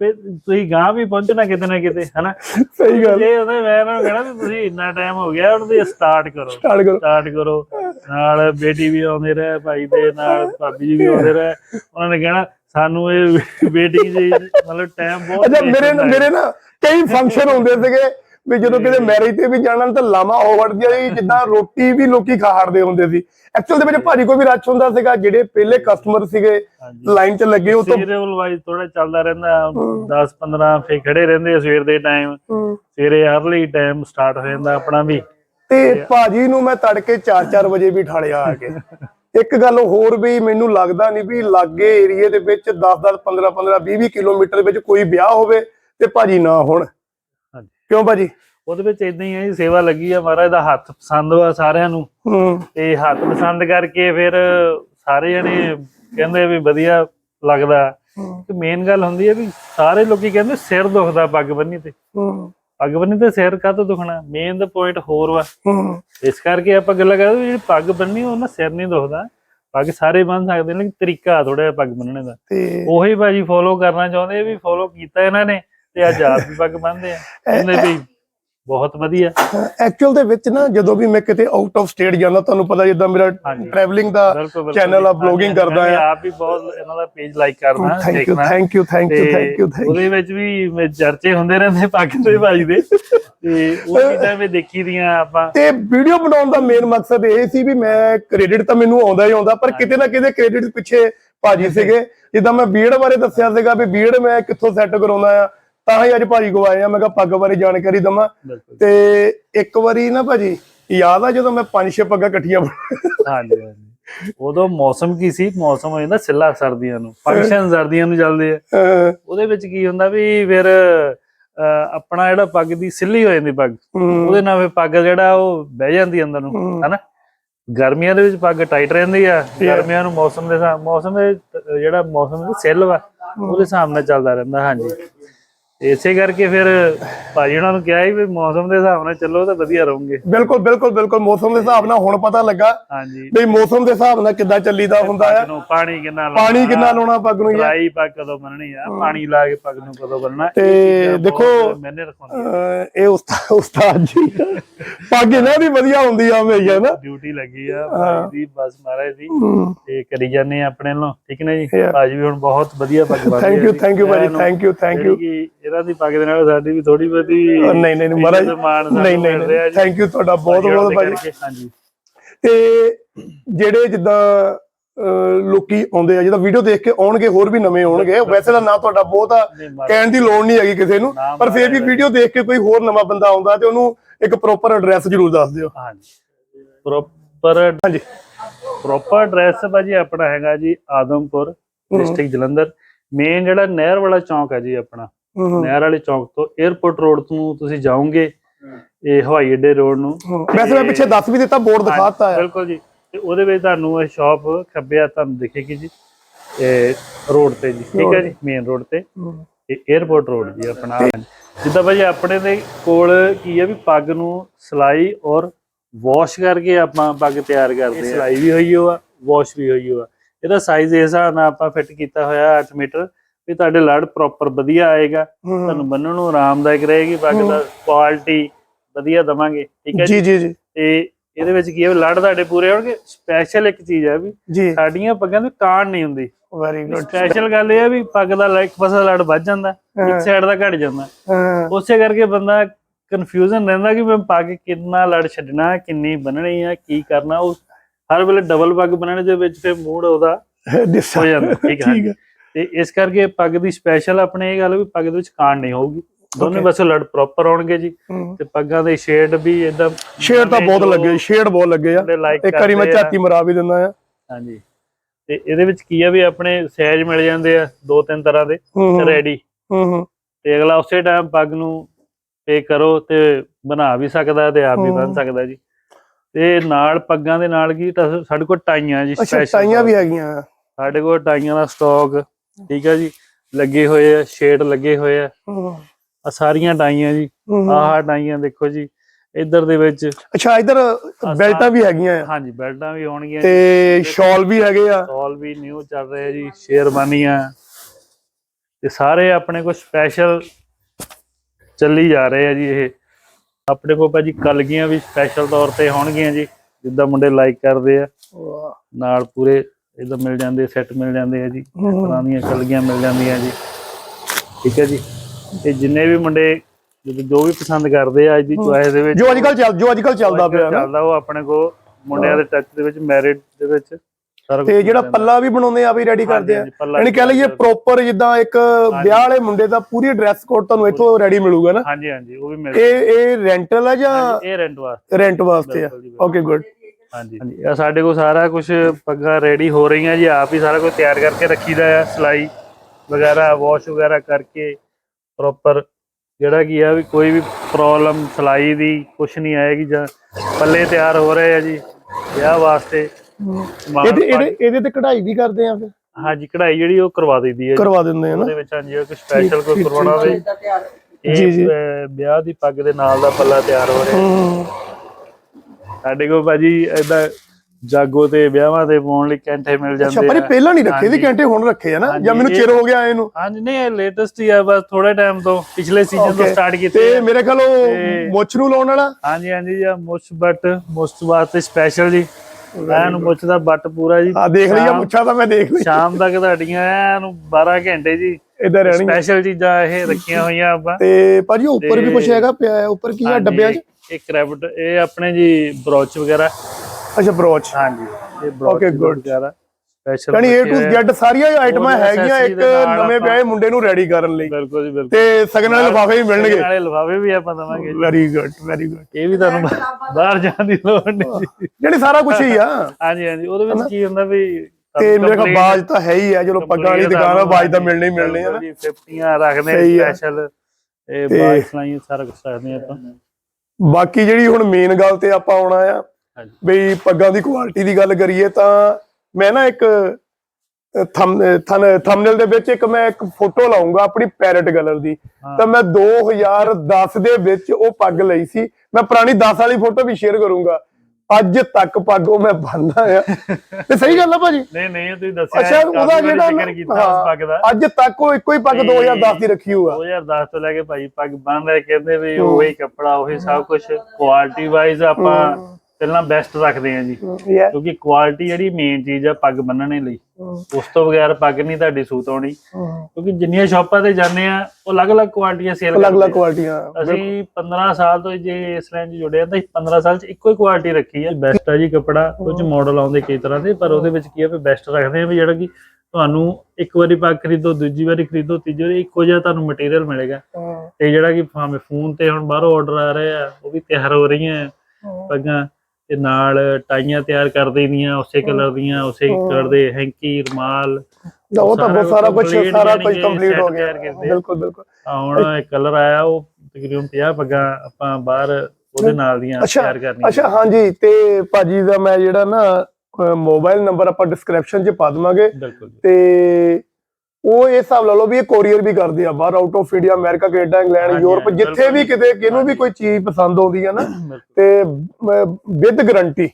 ਤੇ ਤੁਸੀਂ ਗਾਂ ਵੀ ਪਹੁੰਚਣਾ ਕਿਤੇ ਨਾ ਕਿਤੇ ਹਨਾ? ਸਹੀ ਗੱਲ। ਜੇ ਉਹਨੇ ਮੈਂ ਇਹਨਾਂ ਨੂੰ ਕਹਿਣਾ ਵੀ ਤੁਸੀਂ ਇੰਨਾ ਟਾਈਮ ਹੋ ਗਿਆ ਹੁਣ ਤੁਸੀਂ ਸਟਾਰਟ ਕਰੋ। ਸਟਾਰਟ ਕਰੋ। ਸਟਾਰਟ ਕਰੋ। ਨਾਲ ਬੇਟੀ ਵੀ ਆਉਂਦੇ ਰਹੇ ਭਾਈ ਦੇ ਨਾਲ ਭਾਬੀ ਜੀ ਵੀ ਆਉਂਦੇ ਰਹੇ। ਉਹਨਾਂ ਨੇ ਕਹਿਣਾ ਸਾਨੂੰ ਇਹ ਵੇਟਿੰਗ ਜੀ ਮਤਲਬ ਟਾਈਮ ਬਹੁਤ ਅੱਛਾ ਮੇਰੇ। ਮੇਰੇ ਨਾ ਕਈ ਫੰਕਸ਼ਨ ਹੁੰਦੇ ਸੀਗੇ ਵੀ ਜਦੋਂ ਕਿਤੇ ਮੈਰਿਜ ਤੇ ਵੀ ਜਾਣਾ ਤਾਂ ਲਾਮਾ ਹੋ ਵੜਦੀ ਸੀ ਜਿੱਦਾਂ ਰੋਟੀ ਵੀ ਲੋਕੀ ਖਾ ਹਟਦੇ ਹੁੰਦੇ ਸੀ। ਐਕਚੁਅਲ ਦੇ ਵਿੱਚ ਭਾਜੀ ਕੋਈ ਵੀ ਰਸ਼ ਹੁੰਦਾ ਸੀਗਾ ਜਿਹੜੇ ਪਹਿਲੇ ਕਸਟਮਰ ਸੀਗੇ ਲਾਈਨ 'ਚ ਲੱਗੇ ਉਹ ਤੋਂ ਸੀਰੀਅਲ ਵਾਈਜ਼ ਥੋੜਾ ਚੱਲਦਾ ਰਹਿੰਦਾ 10 15 ਫੇ ਖੜੇ ਰਹਿੰਦੇ ਸਵੇਰ ਦੇ ਟਾਈਮ ਸਵੇਰੇ ਅਰਲੀ ਟਾਈਮ ਸਟਾਰਟ ਹੋ ਜਾਂਦਾ ਆਪਣਾ ਵੀ। ਤੇ ਭਾਜੀ ਨੂੰ ਮੈਂ ਤੜਕੇ 4-4 ਵਜੇ ਵੀ ਠਾਲਿਆ ਆ ਕੇ। [laughs] ਇੱਕ ਗੱਲ ਹੋਰ ਵੀ ਮੈਨੂੰ ਲੱਗਦਾ ਨਹੀਂ ਵੀ ਲਾਗੇ ਏਰੀਏ ਦੇ ਵਿੱਚ 10-10 15-15 20-20 ਕਿਲੋਮੀਟਰ ਵਿੱਚ ਕੋਈ ਵਿਆਹ ਹੋਵੇ ਤੇ ਭਾਜੀ ਨਾ ਹੋਣ। ਹਾਂਜੀ। ਕਿਉਂ ਭਾਜੀ? ਉਹਦੇ ਵਿੱਚ ਇਦਾਂ ਹੀ ਹੈ ਜੀ ਸੇਵਾ ਲੱਗੀ ਆ ਮਹਾਰਾਜ ਦਾ ਹੱਥ ਪਸੰਦ ਵਾ ਸਾਰਿਆਂ ਨੂੰ। ਤੇ ਹੱਥ ਪਸੰਦ ਕਰਕੇ ਫਿਰ ਸਾਰੇ ਜਣੇ ਕਹਿੰਦੇ ਵੀ ਵਧੀਆ ਲੱਗਦਾ। ਤੇ ਮੇਨ ਗੱਲ ਹੁੰਦੀ ਹੈ ਵੀ ਸਾਰੇ ਲੋਕੀ ਕਹਿੰਦੇ ਸਿਰ ਦੁਖਦਾ ਪੱਗ ਬੰਨੀ ਤੇ। ਪੱਗ ਬੰਨੀ ਤੇ ਸਿਰ ਕਾਹਤੋਂ ਦੁਖਣਾ? ਮੇਨ ਦਾ ਪੁਆਇੰਟ ਹੋਰ ਵਾ। ਹੂੰ। ਇਸ ਕਰਕੇ ਆਪਾਂ ਗੱਲਾਂ ਕਰਦੇ ਵੀ ਜਿਹੜੀ ਪੱਗ ਬੰਨੀ ਉਹ ਨਾ ਸਿਰ ਨਹੀਂ ਦੁਖਦਾ। ਪੱਗ ਸਾਰੇ ਬੰਨ ਸਕਦੇ ਨੇ ਲੇਕਿਨ ਤਰੀਕਾ ਥੋੜਾ ਜਿਹਾ ਪੱਗ ਬੰਨਣੇ ਦਾ। ਤੇ ਉਹੀ ਭਾਜੀ ਫੋਲੋ ਕਰਨਾ ਚਾਹੁੰਦੇ ਵੀ ਫੋਲੋ ਕੀਤਾ ਇਹਨਾਂ ਨੇ ਤੇ ਅੱਜ ਆਪ ਵੀ ਪੱਗ ਬੰਨਦੇ ਆ। ਕਹਿੰਦੇ ਵੀ ਬਹੁਤ ਵਧੀਆ। ਐਕਚੁਅਲ ਦੇ ਵਿੱਚ ਨਾ ਜਦੋਂ ਵੀ ਮੈਂ ਕਿਤੇ ਆਊਟ ਆਫ ਸਟੇਟ ਜਾਂਦਾ ਤੁਹਾਨੂੰ ਪਤਾ ਜਿੱਦਾਂ ਮੇਰਾ। ਟਰੈਵਲਿੰਗ ਦਾ ਚੈਨਲ ਆ। ਬਲੌਗਿੰਗ ਕਰਦਾ ਆ। ਆਪ ਵੀ ਬਹੁਤ ਇਹਨਾਂ ਦਾ ਪੇਜ ਲਾਈਕ ਕਰਦਾ thank you. Thank you thank you thank you ਉਹਦੇ ਵਿੱਚ ਵੀ ਮੇ- ਚਰਚੇ ਹੁੰਦੇ ਰਹਿੰਦੇ ਪੱਗ ਦੇ ਭਾਜੀ ਦੇ। ਤੇ ਉਹ ਚੀਜ਼ਾਂ ਵੀ ਦੇਖੀ ਦੀਆਂ ਆਪਾਂ। ਤੇ ਵੀਡੀਓ ਬਣਾਉਣ ਦਾ ਮੇਨ ਮਕਸਦ ਇਹ ਸੀ ਵੀ ਮੈਂ ਕ੍ਰੈਡਿਟ ਤਾਂ ਮੈਨੂੰ ਆਉਂਦਾ ਹੀ ਆਉਂਦਾ ਪਰ ਕਿਤੇ ਨਾ ਕਿਤੇ ਕ੍ਰੈਡਿਟ ਪਿੱਛੇ ਭਾਜੀ ਸੀਗੇ। ਜਿੱਦਾਂ ਮੈਂ ਬੀੜ ਬਾਰੇ ਦੱਸਿਆ ਸੀਗਾ ਵੀ ਬੀੜ ਮੈਂ ਕਿੱਥੋਂ ਸੈੱਟ ਕਰਾਉਂਦਾ ਆ ਤਾਂ ਹੀ ਅੱਜ ਭਾਜੀ ਕੋ ਆਏ ਆ। ਮੈਂ ਕਿਹਾ ਪੱਗ ਬਾਰੇ ਜਾਣਕਾਰੀ ਦਵਾਂ। ਤੇ ਇੱਕ ਵਾਰੀ ਨਾ ਭਾਜੀ ਯਾਦ ਆ ਜਦੋਂ ਮੈਂ ਪੰਜ ਛੇ ਪੱਗਾਂ ਇਕੱਠੀਆਂ ਹਾਂਜੀ ਹਾਂਜੀ। ਉਦੋਂ ਮੌਸਮ ਕੀ ਸੀ? ਮੌਸਮ ਹੋ ਜਾਂਦਾ ਸਿੱਲਾ ਸਰਦੀਆਂ ਨੂੰ। ਫੰਕਸ਼ਨ ਸਰਦੀਆਂ ਨੂੰ ਚੱਲਦੇ ਆ। ਉਹਦੇ ਵਿੱਚ ਕੀ ਹੁੰਦਾ ਵੀ ਫਿਰ ਆਪਣਾ ਜਿਹੜਾ ਪੱਗ ਦੀ ਸਿੱਲੀ ਹੋ ਜਾਂਦੀ ਪੱਗ ਉਹਦੇ ਨਾਲ ਫਿਰ ਪੱਗ ਜਿਹੜਾ ਉਹ ਬਹਿ ਜਾਂਦੀ ਅੰਦਰ ਨੂੰ। ਹਨਾ? ਗਰਮੀਆਂ ਦੇ ਵਿੱਚ ਪੱਗ ਟਾਈਟ ਰਹਿੰਦੀ ਆ। ਗਰਮੀਆਂ ਨੂੰ ਮੌਸਮ ਦੇ ਹਿਸਾਬ ਮੌਸਮ ਦੇ ਜਿਹੜਾ ਮੌਸਮ ਦੀ ਸਿੱਲ ਵਾ ਉਹਦੇ ਹਿਸਾਬ ਨਾਲ ਚੱਲਦਾ ਰਹਿੰਦਾ ਹਾਂਜੀ। ਇਸੇ ਕਰਕੇ ਫਿਰ ਭਾਜੀ ਉਹਨਾਂ ਨੂੰ ਕਿਹਾ ਸੀ ਵੀ ਮੌਸਮ ਦੇ ਹਿਸਾਬ ਨਾਲ ਚੱਲੋ ਤਾਂ ਵਧੀਆ ਰਹੋਗੇ। ਬਿਲਕੁਲ ਬਿਲਕੁਲ ਬਿਲਕੁਲ ਮੌਸਮ ਦੇ ਹਿਸਾਬ ਨਾਲ ਹੁਣ ਪਤਾ ਲੱਗਾ ਹਾਂਜੀ। ਵੀ ਮੌਸਮ ਦੇ ਹਿਸਾਬ ਨਾਲ ਕਿੱਦਾਂ ਚੱਲੀਦਾ ਹੁੰਦਾ ਨੂੰ ਪਾਣੀ ਕਿੰਨਾ ਲਾਉਣਾ ਪਾਣੀ ਕਿੰਨਾ ਲਾਉਣਾ ਪੱਗ ਨੂੰ ਯਾਰ। ਪੱਗ ਕਦੋਂ ਬੰਨਣੀ ਆ ਪਾਣੀ ਲਾ ਕੇ ਪੱਗ ਨੂੰ ਕਦੋਂ ਬੰਨਣਾ ਤੇ ਦੇਖੋ- ਮੈਨੇ ਇਹ ਉਸਤਾਦ ਉਸਤਾਦ ਜੀ ਪੱਗ ਇਹਨਾਂ ਦੀ ਵਧੀਆ ਹੁੰਦੀ ਆ ਹਮੇਸ਼ਾ ਨਾ? ਡਿਊਟੀ ਲੱਗੀ ਆ ਭਾਈ ਦੀ ਬਸ ਮਹਾਰਾਜ ਦੀ। ਹਮ, ਤੇ ਕਰੀ ਜਾਂਦੇ ਆ ਆਪਣੇ ਨੂੰ ਠੀਕ ਨੇ ਜੀ. ਭਾਜੀ ਵੀ ਹੁਣ ਬਹੁਤ ਵਧੀਆ ਪੱਗ ਬੰਨ੍ਹਦੇ ਥੈਂਕ ਯੂ ਜੀ। ਥੈਂਕ ਯੂ ਭਾਜੀ। ਥੈਂਕ ਯੂ ਥੈਂਕ ਯੂ ਇਹਨਾਂ ਦੀ ਪੱਗ ਦੇ ਨਾਲ ਸਾਡੀ ਵੀ ਥੋੜੀ ਬਹੁਤੀ ਨਹੀਂ ਨਹੀਂ ਨਹੀਂ ਮਹਾਰਾਜ। ਨਹੀਂ ਨਹੀਂ। ਥੈਂਕ ਯੂ ਤੁਹਾਡਾ ਬਹੁਤ ਬਹੁਤ ਭਾਜੀ। ਹਾਂਜੀ। ਤੇ ਜਿਹੜੇ ਜਿੱਦਾਂ ਲੋਕੀ ਆਉਂਦੇ ਆ ਜਿਹਦਾ ਵੀਡੀਓ ਦੇਖ ਕੇ ਆਉਣਗੇ ਹੋਰ ਵੀ ਨਵੇਂ ਆਉਣਗੇ ਵੈਸੇ ਤਾਂ ਨਾ ਤੁਹਾਡਾ ਬਹੁਤ ਕਹਿਣ ਦੀ ਲੋੜ ਨਹੀਂ ਹੈਗੀ ਕਿਸੇ ਨੂੰ ਪਰ ਫਿਰ ਵੀ ਵੀਡੀਓ ਦੇਖ ਕੇ ਕੋਈ ਹੋਰ ਨਵਾਂ ਬੰਦਾ ਆਉਂਦਾ ਤੇ ਉਹਨੂੰ ਇੱਕ ਪ੍ਰੋਪਰ ਐਡਰੈਸ ਜ਼ਰੂਰ ਦੱਸ ਦਿਓ। ਹਾਂਜੀ। ਪ੍ਰੋਪਰ ਹਾਂਜੀ। ਪ੍ਰੋਪਰ ਐਡਰੈਸ ਭਾਜੀ ਆਪਣਾ ਹੈਗਾ ਜੀ ਆਦਮਪੁਰ ਡਿਸਟ੍ਰਿਕਟ ਜਲੰਧਰ। ਮੇਨ ਜਿਹੜਾ ਨਹਿਰ ਵਾਲਾ ਚੌਂਕ ਹੈ ਜੀ ਆਪਣਾ। ਨਹਿਰ ਵਾਲੇ ਚੌਕ ਤੋਂ 에어ਪੋਰਟ ਰੋਡ ਤੋਂ ਤੁਸੀਂ ਜਾਓਗੇ ਇਹ ਹਵਾਈ ਅੱਡੇ ਰੋਡ ਨੂੰ। ਵੈਸੇ ਮੈਂ ਪਿੱਛੇ ਦੱਸ ਵੀ ਦਿੱਤਾ ਬੋਰਡ ਦਿਖਾਤਾ ਹੈ ਬਿਲਕੁਲ ਜੀ। ਤੇ ਉਹਦੇ ਵਿੱਚ ਤੁਹਾਨੂੰ ਇਹ ਸ਼ਾਪ ਖੱਬੇ ਤੁਹਾਨੂੰ ਦਿਖੇਗੀ ਜੀ। ਇਹ ਰੋਡ ਤੇ ਜੀ ਠੀਕ ਹੈ ਜੀ ਮੇਨ ਰੋਡ ਤੇ। ਇਹ 에어ਪੋਰਟ ਰੋਡ ਜੀ ਆਪਣਾ। ਜਿੱਦਾਂ ਭਾਜੀ ਆਪਣੇ ਦੇ ਕੋਲ ਕੀ ਹੈ ਵੀ ਪੱਗ ਨੂੰ ਸਲਾਈ ਔਰ ਵਾਸ਼ ਕਰਕੇ ਆਪਾਂ ਪੱਗ ਤਿਆਰ ਕਰਦੇ ਆ। ਸਲਾਈ ਵੀ ਹੋਈ ਹੋਆ ਵਾਸ਼ ਵੀ ਹੋਈ ਹੋਆ ਇਹਦਾ ਸਾਈਜ਼ ਇਸ ਹਿਸਾਬ ਨਾਲ ਆਪਾਂ ਫਿੱਟ ਕੀਤਾ ਹੋਇਆ 8 ਮੀਟਰ। ਵੀ ਤੁਹਾਡੇ ਲੜ ਪ੍ਰੋਪਰ ਵਧੀਆ ਆਏਗਾ ਤੁਹਾਨੂੰ ਬੰਨਣ ਨੂੰ ਆਰਾਮਦਾਇਕ ਰਹੇਗੀ ਪੱਗ ਦਾ ਕੁਆਲਿਟੀ ਵਧੀਆ ਦਵਾਂਗੇ ਠੀਕ ਹੈ ਜੀ ਜੀ? ਜੀ ਤੇ ਇਹਦੇ ਵਿੱਚ ਕੀ ਹੈ ਲੜ ਤੁਹਾਡੇ ਪੂਰੇ ਹੋਣਗੇ ਸਪੈਸ਼ਲ ਇੱਕ ਚੀਜ਼ ਹੈ ਵੀ ਸਾਡੀਆਂ ਪੱਗਾਂ ਦੀ ਕਾਣ ਨਹੀਂ ਹੁੰਦੀ। ਵੈਰੀ ਗੁੱਡ ਸਪੈਸ਼ਲ ਗੱਲ ਇਹ ਹੈ ਵੀ ਪੱਗ ਦਾ ਇੱਕ ਪਾਸੇ ਲੜ ਵੱਜ ਜਾਂਦਾ ਇੱਕ ਸਾਈਡ ਦਾ ਘਟ ਜਾਂਦਾ। ਉਸੇ ਕਰਕੇ ਬੰਦਾ ਕਨਫਿਊਜ਼ਨ ਰਹਿੰਦਾ ਕਿ ਮੈਂ ਪੱਗ ਕਿੰਨਾ ਲੜ ਛੱਡਣਾ ਕਿੰਨੀ ਬੰਨਣੀ ਆ ਕੀ ਕਰਨਾ ਉਹ ਹਰ ਵੇਲੇ ਡਬਲ ਪੱਗ ਬੰਨਣ ਦੇ ਵਿੱਚ ਫਿਰ ਮੂਡ ਉਹਦਾ [laughs] ਹੋ ਜਾਂਦਾ। ਠੀਕ ਹੈ ਤੇ ਇਸ ਕਰਕੇ ਪੱਗ ਦੀ ਸਪੈਸ਼ਲ ਆਪਣੇ ਇਹ ਗੱਲ ਵੀ ਪੱਗ ਦੇ ਵਿੱਚ ਕਾਣ ਨਹੀਂ ਹੋਊਗੀ। ਦੋਨੇ ਪਾਸੇ ਲੜ ਪ੍ਰੋਪਰ ਆਉਣਗੇ ਜੀ। ਤੇ ਪੱਗਾਂ ਦੇ ਸ਼ੇਡ ਵੀ ਇਦਾਂ ਸ਼ੇਡ ਤਾਂ ਬਹੁਤ ਲੱਗੇ ਸ਼ੇਡ ਬਹੁਤ ਲੱਗੇ ਆ। ਇੱਕ ਵਾਰੀ ਮੈਂ ਝਾਤੀ ਮਰਾ ਵੀ ਦਿੰਦਾ ਆ। ਹਾਂਜੀ। ਤੇ ਇਹਦੇ ਵਿੱਚ ਕੀ ਆ ਵੀ ਆਪਣੇ ਸਾਈਜ਼ ਮਿਲ ਜਾਂਦੇ ਆ ਦੋ ਤਿੰਨ ਤਰ੍ਹਾਂ ਦੇ ਰੈਡੀ ਹੂੰ। ਹੂੰ ਤੇ ਅਗਲਾ ਉਸੇ ਟਾਈਮ ਪੱਗ ਨੂੰ ਪੇ ਕਰੋ ਤੇ ਬਣਾ ਵੀ ਸਕਦਾ ਤੇ ਆਪ ਵੀ ਬੰਨ ਸਕਦਾ ਜੀ। ਤੇ ਨਾਲ ਪੱਗਾਂ ਦੇ ਨਾਲ ਕੀ ਤਾਂ ਸਾਡੇ ਕੋਲ ਟਾਈਆਂ ਜੀ ਸਪੈਸ਼ਲ ਟਾਈਆਂ ਵੀ ਹੈਗੀਆਂ। ਸਾਡੇ ਕੋਲ ਟਾਈਆਂ ਦਾ ਸਟਾਕ ਠੀਕ ਹੈ ਜੀ ਲੱਗੇ ਹੋਏ ਆ ਸ਼ੇਡ ਲੱਗੇ ਹੋਏ ਆ। ਆ ਸਾਰੀਆਂ ਟਾਈਆਂ ਜੀ। ਆਹ ਟਾਈਆਂ ਦੇਖੋ ਜੀ ਇੱਧਰ ਦੇ ਵਿੱਚ ਅੱਛਾ ਇਧਰ ਬੈਲਟਾਂ ਵੀ ਹੈਗੀਆਂ ਆ। ਹਾਂਜੀ ਬੈਲਟਾਂ ਵੀ ਹੋਣਗੀਆਂ ਤੇ ਸ਼ਾਲ ਵੀ ਹੈਗੇ ਆ। ਸਟਾਲ ਵੀ ਨਿਊ ਚੱਲ ਰਿਹਾ ਜੀ ਸ਼ੇਰਵਾਨੀਆਂ। ਤੇ ਸਾਰੇ ਆਪਣੇ ਕੋਲ ਸਪੈਸ਼ਲ ਚੱਲੀ ਜਾ ਰਹੇ ਆ ਜੀ ਇਹ। ਆਪਣੇ ਕੋਲ ਭਾਜੀ ਕਲਗੀਆਂ ਵੀ ਸਪੈਸ਼ਲ ਤੌਰ ਤੇ ਹੋਣਗੀਆਂ ਜੀ ਜਿੱਦਾਂ ਮੁੰਡੇ ਲਾਈਕ ਕਰਦੇ ਆ। ਨਾਲ ਪੂਰੇ ਇਦਾਂ ਮਿਲ ਜਾਂਦੇ ਸੈੱਟ ਮਿਲ ਜਾਂਦੇ ਆ ਜੀ ਇਸ ਤਰ੍ਹਾਂ ਦੀਆਂ ਕਲਗੀਆਂ ਮਿਲ ਜਾਂਦੀਆਂ ਜੀ। ਠੀਕ ਹੈ ਜੀ? ਤੇ ਜਿੰਨੇ ਵੀ ਮੁੰਡੇ ਜਦੋਂ ਜੋ ਵੀ ਪਸੰਦ ਕਰਦੇ ਆ ਅੱਜ ਦੀ ਚੁਆਇਸ ਦੇ ਵਿੱਚ ਜੋ ਅੱਜ ਕੱਲ ਚੱਲ ਜੋ ਅੱਜ ਕੱਲ ਚੱਲਦਾ ਪਿਆ ਨਾ। ਚੱਲਦਾ ਉਹ ਆਪਣੇ ਕੋਲ ਮੁੰਡਿਆਂ ਦੇ ਟੱਚ ਦੇ ਵਿੱਚ ਮੈਰਿਟ ਦੇ ਵਿੱਚ ਤੇ ਜਿਹੜਾ। ਪੱਲਾ ਵੀ ਬਣਾਉਂਦੇ ਆ ਵੀ ਰੈਡੀ ਕਰਦੇ ਆ। ਯਾਨੀ ਕਹਿ ਲਈਏ ਪ੍ਰੋਪਰ ਜਿੱਦਾਂ ਇੱਕ ਵਿਆਹ ਵਾਲੇ ਮੁੰਡੇ ਦਾ ਪੂਰੀ ਡਰੈਸ ਕੋਡ ਤੁਹਾਨੂੰ ਇੱਥੋਂ ਰੈਡੀ ਮਿਲੂਗਾ ਨਾ। ਹਾਂਜੀ ਹਾਂਜੀ ਉਹ ਵੀ ਮਿਲ ਇਹ ਇਹ ਰੈਂਟਲ ਆ ਜਾਂ ਇਹ ਰੈਂਟ ਵਾਸਤੇ। ਰੈਂਟ ਵਾਸਤੇ ਆ। ਓਕੇ ਗੁੱਡ ਹਾਂਜੀ। ਹਾਂਜੀ। ਇਹ ਸਾਡੇ ਕੋਲ ਸਾਰਾ ਕੁਝ ਪੱਗਾਂ ਰੈਡੀ ਹੋ ਰਹੀਆਂ ਜੀ ਆਪ ਹੀ ਸਾਰਾ ਕੁਝ ਤਿਆਰ ਕਰਕੇ ਰੱਖੀਦਾ ਆ ਸਲਾਈ ਵਗੈਰਾ ਵਾਸ਼ ਵਗੈਰਾ ਕਰਕੇ ਪ੍ਰੋਪਰ ਜਿਹੜਾ ਕੀ ਆ ਵੀ ਕੋਈ ਵੀ ਪ੍ਰੋਬਲਮ ਸਲਾਈ ਦੀ ਕੁਝ ਨਹੀਂ ਆਏਗੀ ਜਾਂ ਪੱਲੇ ਤਿਆਰ ਹੋ ਰਹੇ ਆ ਜੀ ਵਿਆਹ ਵਾਸਤੇ। ਇਹਦੇ ਇਹਦੇ ਇਹਦੇ ਤੇ ਕਢਾਈ ਵੀ ਕਰਦੇ ਆ ਫਿਰ? ਹਾਂਜੀ ਕਢਾਈ ਜਿਹੜੀ ਉਹ ਕਰਵਾ ਦਈਦੀ ਹੈ। ਕਰਵਾ ਦਿੰਦੇ ਆ ਨਾ? ਉਹਦੇ ਵਿੱਚ ਹਾਂਜੀ ਕੋਈ ਸਪੈਸ਼ਲ ਕੋਈ ਕਰਵਾਉਣਾ ਹੋਵੇ। ਜੀ, ਵਿਆਹ ਦੀ ਪੱਗ ਦੇ ਨਾਲ ਦਾ ਪੱਲਾ ਤਿਆਰ ਹੋ ਰਿਹਾ। ਹੂੰ। ਸਾਡੇ ਕੋਲ ਭਾਜੀ ਏਦਾਂ ਜਾਗੋ ਤੇ ਵਿਆਹਾਂ ਤੇ ਪਾਉਣ ਲਈ ਕੈਂਠੇ ਮਿਲ ਅੱਛਾ ਜਾਂਦੇ ਪਰ ਇਹ ਆ। ਪਹਿਲਾਂ ਨਹੀਂ ਰੱਖੇ ਦੀ ਹਾਂਜੀ। ਹੁਣ ਰੱਖੇ ਆ ਨਾ? ਹਾਂਜੀ, ਜਾਂ ਮੈਨੂੰ ਚਿਰ ਹੋ ਗਿਆ ਇਹਨੂੰ? ਹਾਂਜੀ ਨਹੀਂ ਇਹ ਲੇਟੈਸਟ ਹੀ ਆ ਬਸ ਥੋੜੇ ਟਾਈਮ ਤੋਂ ਪਿਛਲੇ ਸੀਜ਼ਨ ਤੋਂ Okay. ਸਟਾਰਟ ਕੀਤੇ ਤੇ ਆ। ਮੇਰੇ ਖਿਆਲ ਉਹ ਤੇ- ਮੁੱਛ ਨੂੰ ਲਾਉਣ ਵਾਲਾ? ਹਾਂਜੀ ਹਾਂਜੀ ਜੀ ਮੁਸਟ ਬਟ ਮੁਸਟ ਵਾਸਤੇ ਸਪੈਸ਼ਲ ਜੀ। ਐਨ ਮੁੱਛਦਾ ਬੱਟ ਪੂਰਾ ਜੀ। ਆ ਦੇਖ ਲਈਆ ਸ਼ਾਮ- ਪੁੱਛਾ ਤਾਂ ਮੈਂ ਦੇਖ ਲਈ। ਸ਼ਾਮ ਤੱਕ ਤੁਹਾਡੀਆਂ ਐਨ 12 ਘੰਟੇ ਜੀ। ਇਧਰ ਰਹਿਣੀ ਸਪੈਸ਼ਲ ਚੀਜ਼ਾਂ ਇਹ ਰੱਖੀਆਂ ਹੋਈਆਂ ਆਪਾਂ। ਤੇ ਭਾਜੀ ਉੱਪਰ ਵੀ ਤੇ- ਕੁਝ ਹੈਗਾ ਪਿਆ ਹੈ ਉੱਪਰ ਕੀ ਹਾਂਜੀ, ਡੱਬਿਆਂ 'ਚ? ਇਹ ਕ੍ਰੈਬਟ ਇਹ ਆਪਣੇ ਜੀ ਬ੍ਰੋਚ ਵਗੈਰਾ? ਅੱਛਾ ਬ੍ਰੋਚ। ਹਾਂਜੀ ਇਹ ਬ੍ਰੋਚ Okay, good. ਵਗੈਰਾ ਸਪੈਸ਼ਲ ਯਾਨੀ A to Z ਸਾਰੀਆਂ ਆਈਟਮਾਂ ਹੈਗੀਆਂ ਇੱਕ ਨਵੇਂ ਵਿਆਹੇ ਮੁੰਡੇ ਨੂੰ ਰੈਡੀ ਕਰਨ ਲਈ। ਬਿਲਕੁਲ ਜੀ ਬਿਲਕੁਲ। ਤੇ ਸਗਨ ਵਾਲੇ ਲਿਫਾਫੇ ਵੀ ਮਿਲਣਗੇ। ਨਾਲੇ ਲਿਫਾਫੇ ਵੀ ਆਪਾਂ ਦਵਾਂਗੇ। ਵੈਰੀ ਗੁੱਡ ਵੈਰੀ ਗੁੱਡ ਇਹ ਵੀ ਤੁਹਾਨੂੰ ਬਾਹਰ ਜਾਣ ਦੀ ਲੋੜ ਨਹੀਂ ਜਿਹੜੀ ਸਾਰਾ ਕੁਝ ਹੀ ਆ। ਹਾਂਜੀ ਹਾਂਜੀ ਉਹਦੇ ਵਿੱਚ ਕੀ ਹੁੰਦਾ ਵੀ ਤੇ ਮੇਰੇ ਕੋਲ ਬਾਜ ਤਾਂ ਹੈ ਹੀ ਆ ਚਲੋ ਪੱਗਾਂ ਵਾਲੀ ਦੁਕਾਨ ਆ ਬਾਜ ਤਾਂ ਮਿਲਣੇ ਹੀ ਮਿਲਣੇ ਆ ਨਾ। ਜੀ 50 ਰੱਖਦੇ। ਸਪੈਸ਼ਲ ਇਹ ਬਾਜ ਸਲਾਈ ਸਾਰਾ ਕੁਝ ਰੱਖਦੇ ਆ ਆਪਾਂ। ਬਾਕੀ ਜਿਹੜੀ ਹੁਣ ਮੇਨ ਗੱਲ ਤੇ ਆਪਾਂ ਆਉਣਾ ਆ ਬਈ ਪੱਗਾਂ ਦੀ ਕੁਆਲਿਟੀ ਦੀ ਗੱਲ ਕਰੀਏ ਤਾਂ ਮੈਂ ਨਾ ਇੱਕ ਥੰਬਨੇਲ ਦੇ ਵਿੱਚ ਇੱਕ ਮੈਂ ਇੱਕ ਫੋਟੋ ਲਾਉਂਗਾ ਆਪਣੀ ਪੈਰਟ ਕਲਰ ਦੀ। ਤਾਂ ਮੈਂ 2010 ਦੇ ਵਿੱਚ ਉਹ ਪੱਗ ਲਈ ਸੀ। ਮੈਂ ਪੁਰਾਣੀ 10 ਵਾਲੀ ਫੋਟੋ ਵੀ ਸ਼ੇਅਰ ਕਰੂੰਗਾ। ਅੱਜ ਤੱਕ ਪੱਗ ਉਹ ਮੈਂ ਬੰਨਦਾ ਆ। ਤੇ ਸਹੀ ਗੱਲ ਆ ਭਾਜੀ? ਨਹੀਂ ਨਹੀਂ ਤੁਸੀਂ ਦੱਸਿਆ ਅੱਛਾ ਉਹਦਾ ਜਿਹੜਾ ਜ਼ਿਕਰ ਕੀਤਾ ਉਸ ਪੱਗ ਦਾ। ਅੱਜ ਤੱਕ ਉਹ ਇੱਕੋ ਹੀ ਪੱਗ ਤੇ 2010 ਦੀ ਰੱਖੀ ਹੋਆ 2010 ਤੋਂ ਲੈ ਕੇ ਭਾਈ ਪੱਗ ਬੰਨ ਰਹੇ ਕਹਿੰਦੇ ਵੀ ਉਹੀ ਕੱਪੜਾ ਉਹੀ ਸਭ ਕੁਝ ਕੁਆਲਿਟੀ ਵਾਈਜ਼ ਆਪਾਂ ਪਹਿਲਾਂ ਬੈਸਟ ਰੱਖਦੇ ਹਾਂ ਜੀ। ਕਿਉਂਕਿ ਕੁਆਲਿਟੀ ਜਿਹੜੀ ਮੇਨ ਚੀਜ਼ ਆ ਪੱਗ ਬੰਨਣੇ ਲਈ। ਉਸ ਤੋਂ ਬਗੈਰ ਪੱਗ ਨਹੀਂ ਤੁਹਾਡੀ ਸੂਤ ਆਉਣੀ। ਕਿਉਂਕਿ ਜਿੰਨੀਆਂ ਸ਼ਾਪਾਂ ਤੇ ਜਾਂਦੇ ਆ ਉਹ ਅਲੱਗ-ਅਲੱਗ ਕੁਆਲਿਟੀਆਂ ਸੇਲ ਅਲੱਗ-ਅਲੱਗ ਕੁਆਲਿਟੀਆਂ ਅਸੀਂ 15 ਸਾਲ ਤੋਂ ਜੇ ਇਸ ਰੇਂਜ ਜੁੜੇ ਆ ਤਾਂ ਅਸੀਂ 15 ਸਾਲ ਚ ਇੱਕੋ ਹੀ ਕੁਆਲਿਟੀ ਰੱਖੀ ਹੈ ਬੈਸਟ ਆ ਜੀ ਕੱਪੜਾ ਕੁਝ ਮਾਡਲ ਆਉਂਦੇ ਕਈ ਤਰ੍ਹਾਂ ਦੇ ਪਰ ਉਹਦੇ ਵਿੱਚ ਕੀ ਹੈ ਵੀ ਬੈਸਟ ਰੱਖਦੇ ਆ ਵੀ ਜਿਹੜਾ ਕਿ ਤੁਹਾਨੂੰ ਇੱਕ ਵਾਰੀ ਪੱਗ ਖਰੀਦੋ ਦੂਜੀ ਵਾਰੀ ਖਰੀਦੋ ਤੀਜੀ ਵਾਰੀ ਇੱਕੋ ਜਿਹਾ ਤੁਹਾਨੂੰ ਮਟੀਰੀਅਲ ਮਿਲੇਗਾ। ਤੇ ਜਿਹੜਾ ਕਿ ਭਾਵੇਂ ਫੋਨ ਤੇ ਹੁਣ ਬਾਹਰੋਂ ਆਰਡਰ ਆ ਰਹੇ ਆ ਉਹ ਵੀ ਤਿਆਰ ਹੋ ਰਹੀਆਂ ਆ ਪੱਗਾਂ। ਤੇ ਨਾਲ ਟਾਈਆਂ ਤਿਆਰ ਕਰ ਦੇਣੀਆਂ ਉਸੇ ਕਲਰ ਦੀਆਂ ਉਸੇ ਕਲਰ ਦੇ ਹੈਂਕੀ ਰੁਮਾਲ। ਉਹ ਤਾਂ ਬਹੁਤ ਸਾਰਾ ਕੁਝ ਸਾਰਾ ਕੁਝ ਕੰਪਲੀਟ ਹੋ ਗਿਆ। ਬਿਲਕੁਲ ਬਿਲਕੁਲ। ਹੁਣ ਕਲਰ ਆਇਆ ਉਹ ਤਕਰੀਬਨ 50 ਪੱਗਾਂ ਆਪਾਂ ਬਾਹਰ ਉਹਦੇ ਨਾਲ ਦੀਆਂ ਤਿਆਰ ਕਰਨੀਆਂ। ਅੱਛਾ ਹਾਂਜੀ ਤੇ ਭਾਜੀ ਦਾ ਮੈਂ ਜਿਹੜਾ ਨਾ ਮੋਬਾਈਲ ਨੰਬਰ ਆਪਾਂ ਡਿਸਕ੍ਰਿਪਸ਼ਨ 'ਚ ਪਾ ਦਵਾਂਗੇ। ਤੇ ਉਹ ਇਹ ਹਿਸਾਬ ਲਾ ਲਓ ਵੀ ਇਹ ਕੋਰੀਅਰ ਵੀ ਕਰਦੇ ਆ ਬਾਹਰ out of India America Canada England Europe ਜਿੱਥੇ ਵੀ। ਕਿਤੇ ਕਿਹਨੂੰ ਵੀ ਕੋਈ ਚੀਜ਼ ਪਸੰਦ ਆਉਂਦੀ ਆ ਨਾ ਤੇ ਵਿਦ ਗਾਰੰਟੀ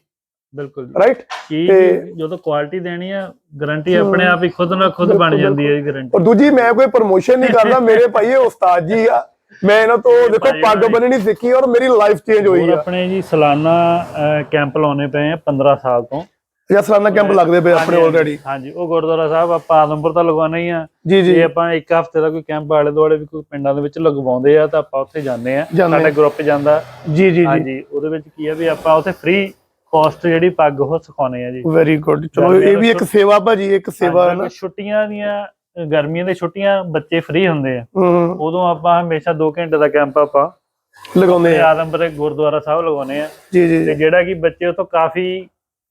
ਬਿਲਕੁਲ ਜੀ। ਰਾਈਟ ਤੇ- ਜਦੋਂ ਕੁਆਲਿਟੀ ਦੇਣੀ ਆ ਗਾਰੰਟੀ ਆਪਣੇ ਆਪ ਹੀ ਖੁਦ ਨਾਲ ਖੁਦ ਬਣ ਜਾਂਦੀ ਹੈ ਜੀ ਗਾਰੰਟੀ ਔਰ ਦੂਜੀ ਮੈਂ ਕੋਈ ਪ੍ਰਮੋਸ਼ਨ ਨਹੀਂ ਕਰਦਾ [laughs] ਮੇਰੇ ਭਾਈ ਇਹ ਉਸਤਾਦ ਜੀ ਆ। ਮੈਂ ਇਹਨਾਂ ਤੋਂ ਦੇਖੋ ਪੱਗ ਬੰਨਣੀ ਸਿੱਖੀ ਔਰ ਮੇਰੀ ਲਾਈਫ ਚੇਂਜ ਹੋਈ ਆ। ਆਪਣੇ ਜੀ ਸਾਲਾਨਾ ਕੈਂਪ ਲਾਉਣੇ ਪਏ ਆ 15 ਸਾਲ ਤੋਂ। ਜਾਂ ਸਾਲਾਨਾ ਕੈਂਪ ਲੱਗਦੇ ਪਏ ਆਪਣੇ ਆਲਰੇਡੀ ਹਾਂਜੀ ਉਹ ਗੁਰਦੁਆਰਾ ਸਾਹਿਬ ਆਪਾਂ ਆਦਮਪੁਰ ਤਾਂ ਲਗਵਾਉਣਾ ਹੀ ਆ। ਜੀ ਆਪਾਂ ਇੱਕ ਹਫ਼ਤੇ ਦਾ ਕੋਈ ਕੈਂਪ ਆਲੇ ਦੁਆਲੇ ਵੀ ਕੋਈ ਪਿੰਡਾਂ ਦੇ ਵਿੱਚ ਲਗਵਾਉਂਦੇ ਆ ਤਾਂ ਆਪਾਂ ਉੱਥੇ ਜਾਂਦੇ ਆ। ਸਾਡਾ ਗਰੁੱਪ ਜਾਂਦਾ। ਜੀ ਜੀ ਜੀ। ਹਾਂਜੀ ਉਹਦੇ ਵਿੱਚ ਕੀ ਆ ਵੀ ਆਪਾਂ ਉੱਥੇ ਫ੍ਰੀ ਕਾਸਟ ਜਿਹੜੀ ਪੱਗ ਉਹ ਸਿਖਾਉਣੇ ਆ ਜੀ। ਵੈਰੀ ਗੁੱਡ ਚਲੋ ਇਹ ਵੀ ਇੱਕ ਸੇਵਾ ਭਾਜੀ ਇੱਕ ਸੇਵਾ ਹੈ ਨਾ ਛੁੱਟੀਆਂ ਦੀਆਂ ਗਰਮੀਆਂ ਦੀਆਂ ਛੁੱਟੀਆਂ ਬੱਚੇ ਫ੍ਰੀ ਹੁੰਦੇ ਆ। ਉਦੋਂ ਆਪਾਂ ਹਮੇਸ਼ਾ 2 ਘੰਟੇ ਦਾ ਕੈਂਪ ਆਪਾਂ ਲਗਾਉਂਦੇ ਆ। ਆਦਮਪੁਰ ਗੁਰਦੁਆਰਾ ਸਾਹਿਬ ਲਗਾਉਨੇ ਆ। ਜੀ ਜੀ ਤੇ ਜਿਹੜਾ ਕਿ ਬੱਚੇ ਉਤੋਂ ਕਾਫੀ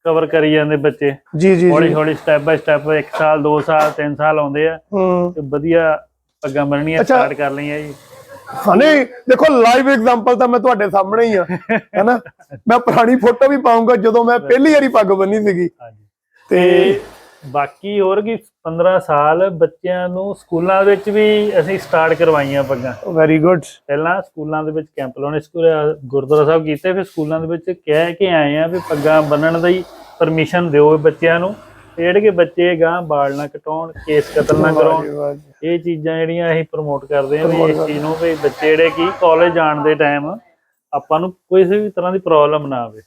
ਕਵਰ ਕਰੀ ਜਾਂਦੇ ਬੱਚੇ। ਜੀ ਜੀ ਹੌਲੀ ਹੌਲੀ ਸਟੈਪ ਬਾਈ ਸਟੈਪ 1 ਸਾਲ 2 ਸਾਲ 3 ਸਾਲ ਆਉਂਦੇ ਆ। ਤੇ ਵਧੀਆ ਪੱਗਾਂ ਅੱਛਾ। ਸਟਾਰਟ ਕਰ ਲਈਆਂ ਜੀ। ਹਾਂ ਨਹੀਂ ਦੇਖੋ ਲਾਈਵ ਐਗਜ਼ਾਮਪਲ ਤਾਂ ਮੈਂ ਤੁਹਾਡੇ ਸਾਹਮਣੇ ਹੀ ਆ ਹੈਨਾ? [laughs] ਮੈਂ ਪੁਰਾਣੀ ਫੋਟੋ ਵੀ ਪਾਉਂਗਾ ਜਦੋਂ ਮੈਂ ਪਹਿਲੀ ਵਾਰੀ ਪੱਗ ਬੰਨੀ ਸੀਗੀ। ਤੇ ਬਾਕੀ ਹੋਰ ਕੀ 15 ਸਾਲ ਬੱਚਿਆਂ ਨੂੰ ਸਕੂਲਾਂ ਵਿੱਚ ਵੀ ਅਸੀਂ ਸਟਾਰਟ ਕਰਵਾਈਆਂ ਪੱਗਾਂ। ਵੈਰੀ ਗੁੱਡ ਪਹਿਲਾਂ ਸਕੂਲਾਂ ਦੇ ਵਿੱਚ ਕੈਂਪ ਲਾਉਣੇ ਸਕੂਲ ਗੁਰਦੁਆਰਾ ਸਾਹਿਬ ਕੀਤੇ ਫਿਰ ਸਕੂਲਾਂ ਦੇ ਵਿੱਚ ਕਹਿ ਕੇ ਆਏ ਆ ਵੀ ਪੱਗਾਂ ਬੰਨਣ ਦੀ ਪਰਮਿਸ਼ਨ ਦਿਓ ਬੱਚਿਆਂ ਨੂੰ ਜਿਹੜੇ ਕਿ ਬੱਚੇ ਗਾਂ ਬਾਲ ਨਾ ਕਟਾਉਣ ਕੇਸ ਕਤਲ ਨਾ ਕਰਾਉਣ ਇਹ ਚੀਜ਼ਾਂ ਜਿਹੜੀਆਂ ਅਸੀਂ ਪ੍ਰਮੋਟ ਕਰਦੇ ਹਾਂ ਵੀ Promote ਇਸ ਚੀਜ਼ ਨੂੰ ਵੀ ਬੱਚੇ ਜਿਹੜੇ ਕਿ ਕਾਲਜ ਜਾਣ ਦੇ ਟਾਈਮ ਆਪਾਂ ਨੂੰ ਕਿਸੇ ਵੀ ਤਰ੍ਹਾਂ ਦੀ ਪ੍ਰੋਬਲਮ ਨਾ ਆਵੇ।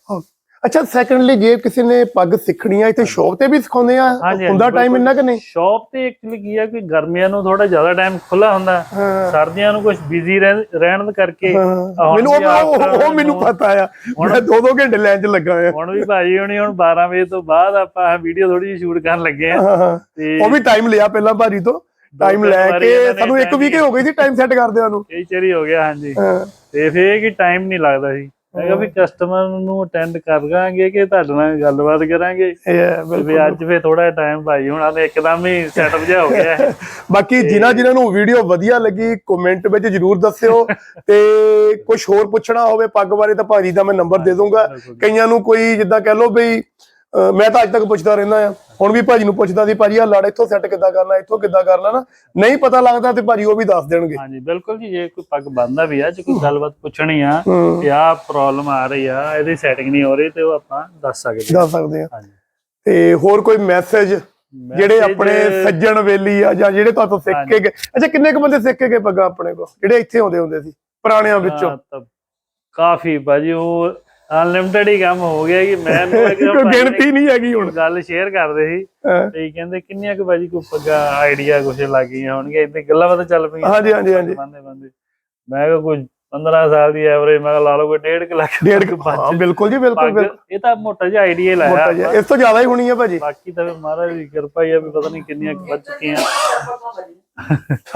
ਅੱਛਾ ਸੈਕੰਡਲੀ ਜੇ ਕਿਸੇ ਨੇ ਪੱਗ ਸਿੱਖਣੀ ਆ ਇੱਥੇ ਸ਼ੌਪ ਤੇ ਵੀ ਸਿਖਾਉਂਦੇ ਆ? ਹੁੰਦਾ ਟਾਈਮ ਇੰਨਾ ਕਿ ਨਹੀਂ? ਸ਼ਾਪ ਤੇ ਐਕਚੁਅਲੀ ਕੀ ਆ ਕਿ ਗਰਮੀਆਂ ਨੂੰ ਥੋੜਾ ਜ਼ਿਆਦਾ ਟਾਈਮ ਖੁੱਲਾ ਹੁੰਦਾ। ਸਰਦੀਆਂ ਨੂੰ ਕੁਝ ਬਿਜ਼ੀ ਰਹਿਣ ਕਰਕੇ ਮੈਨੂੰ ਉਹ- ਮੈਨੂੰ ਪਤਾ ਆ। ਮੈਂ ਦੋ ਦੋ ਘੰਟੇ ਲਾਈਨ 'ਚ ਲੱਗਾ ਆ। ਹੁਣ ਵੀ ਭਾਜੀ ਹੁਣੀ ਹੁਣ 12 ਵਜੇ ਤੋਂ ਬਾਅਦ ਆਪਾਂ ਵੀਡੀਓ ਥੋੜੀ ਜਿਹੀ ਸ਼ੂਟ ਕਰਨ ਲੱਗੇ ਆ। ਤੇ ਉਹ ਵੀ ਟਾਈਮ ਲਿਆ ਪਹਿਲਾਂ ਭਾਜੀ ਤੋਂ। ਟਾਈਮ ਲੈ ਕੇ ਸਾਨੂੰ ਇੱਕ ਵੀਕ ਹੋ ਗਈ ਸੀ ਟਾਈਮ ਸੈੱਟ ਕਰਦਿਆਂ ਨੂੰ ਕਈ ਚਿਰ ਹੀ ਗਿਆ ਹਾਂਜੀ। ਤੇ ਫੇਰ ਕਿ ਟਾਈਮ ਨਹੀਂ ਲੱਗਦਾ ਸੀ। ਮੈਂ ਕਿਹਾ ਵੀ ਕਸਟਮਰ ਨੂੰ ਅਟੈਂਡ ਕਰਾਂਗੇ ਕਿ ਤੁਹਾਡੇ ਨਾਲ ਗੱਲਬਾਤ ਕਰਾਂਗੇ ਵੀ ਅੱਜ ਫੇਰ ਥੋੜਾ ਟਾਈਮ ਭਾਈ ਹੁਣਾਂ ਨੇ ਇੱਕਦਮ ਹੀ ਸੈਟਅਪ ਜਿਹਾ ਹੋ ਗਿਆ। [laughs] ਬਾਕੀ ਜਿਨ੍ਹਾਂ ਜਿਨ੍ਹਾਂ ਨੂੰ ਵੀਡੀਓ ਵਧੀਆ ਲੱਗੀ ਕਮੈਂਟ ਵਿੱਚ ਜਰੂਰ ਦੱਸਿਓ [laughs] ਤੇ ਕੁਝ ਹੋਰ ਪੁੱਛਣਾ ਹੋਵੇ ਪੱਗ ਬਾਰੇ ਤਾਂ ਭਾਜੀ ਦਾ ਮੈਂ ਨੰਬਰ ਦੇ ਦੂੰਗਾ। ਕਈਆਂ ਨੂੰ ਕੋਈ ਜਿੱਦਾਂ ਕਹਿ ਲਓ ਬਈ ਮੈਂ ਤਾਂ ਅੱਜ ਤੱਕ ਪੁੱਛਦਾ ਰਹਿੰਦਾ ਆ ਹੁਣ ਵੀ ਭਾਜੀ ਨੂੰ ਪੁੱਛਦਾ ਸੀ ਭਾਜੀ ਆ ਲੜ ਇੱਥੋਂ ਸੈੱਟ ਕਿੱਦਾਂ ਕਰਨਾ ਇੱਥੋਂ ਕਿੱਦਾਂ ਕਰਨਾ ਨਾ? ਨਹੀਂ ਪਤਾ ਲੱਗਦਾ ਤੇ ਭਾਜੀ ਉਹ ਵੀ ਦੱਸ ਦੇਣਗੇ। ਹਾਂਜੀ ਬਿਲਕੁਲ ਜੀ ਜੇ ਕੋਈ ਪੱਗ ਬੰਦਾ ਵੀ ਆ ਜੇ ਕੋਈ ਗੱਲਬਾਤ ਪੁੱਛਣੀ ਆ ਕਿ ਆਹ ਪ੍ਰੋਬਲਮ ਆ ਰਹੀ ਆ ਇਹਦੀ ਸੈਟਿੰਗ ਨਹੀਂ ਹੋ ਰਹੀ ਤੇ ਉਹ ਆਪਾਂ ਦੱਸ ਸਕਦੇ ਹਾਂ ਦੱਸ ਸਕਦੇ ਆ। ਹਾਂਜੀ। ਤੇ ਹੋਰ ਕੋਈ ਮੈਸੇਜ ਜਿਹੜੇ ਆਪਣੇ ਸੱਜਣ ਵੇਲੀ ਆ ਜਾਂ ਜਿਹੜੇ ਤੁਹਾਤੋਂ ਸਿੱਖ ਕੇ ਗਏ? ਅੱਛਾ ਕਿੰਨੇ ਕੁ ਬੰਦੇ ਸਿੱਖ ਕੇ ਗਏ ਪੱਗਾਂ ਆਪਣੇ ਕੋਲ? ਜਿਹੜੇ ਇੱਥੇ ਆਉਂਦੇ ਹੁੰਦੇ ਸੀ ਪੁਰਾਣਿਆਂ ਵਿੱਚੋਂ? ਕਾਫੀ ਭਾਜੀ ਉਹ ਅਨਲਿਮਟਿਡ ਹੀ ਕੰਮ ਹੋ ਗਿਆ ਕਿ ਮੈਂ [laughs] ਕੋਈ ਗਿਣਤੀ ਨਹੀਂ ਹੈਗੀ ਹੁਣ। ਗੱਲ ਸ਼ੇਅਰ ਕਰਦੇ ਸੀ। ਤੇ ਕਹਿੰਦੇ ਕਿੰਨੀਆਂ ਕੁ ਬਾਜੀ ਕੋ ਪੱਗਾ ਆਈਡੀਆ ਕੁਛ ਲੱਗੀਆਂ ਹੋਣਗੀਆਂ। ਇੱਥੇ ਗੱਲਾਂ ਬਾਤਾਂ ਚੱਲ ਪਈਆਂ। ਹਾਂਜੀ, ਹਾਂਜੀ, ਹਾਂਜੀ। ਬੰਦੇ ਬੰਦੇ ਮੈਂ ਕਿਹਾ ਕੁਝ 15 ਸਾਲ ਦੀ ਐਵਰੇਜ ਮੈਂ ਕਿਹਾ ਲਾ ਲਓ ਕੋਈ 1.5 ਲੱਖ ਡੇਢ ਕੁ- ਹਾਂ ਬਿਲਕੁਲ ਜੀ ਬਿਲਕੁਲ ਇਹ ਤਾਂ ਮੋਟਾ ਜਿਹਾ ਆਈਡੀਆ ਹੀ ਮੋਟਾ ਲਾਇਆ ਜਿਹਾ। ਇਸ ਤੋਂ ਜ਼ਿਆਦਾ ਹੀ ਹੋਣੀ ਹੈ ਭਾਜੀ। ਬਾਕੀ ਤਾਂ ਫਿਰ ਮਹਾਰਾਜ ਦੀ ਕਿਰਪਾ ਹੀ ਆ ਵੀ ਪਤਾ ਨਹੀਂ ਕਿੰਨੀਆਂ ਵੱਜ ਚੁੱਕੀਆਂ।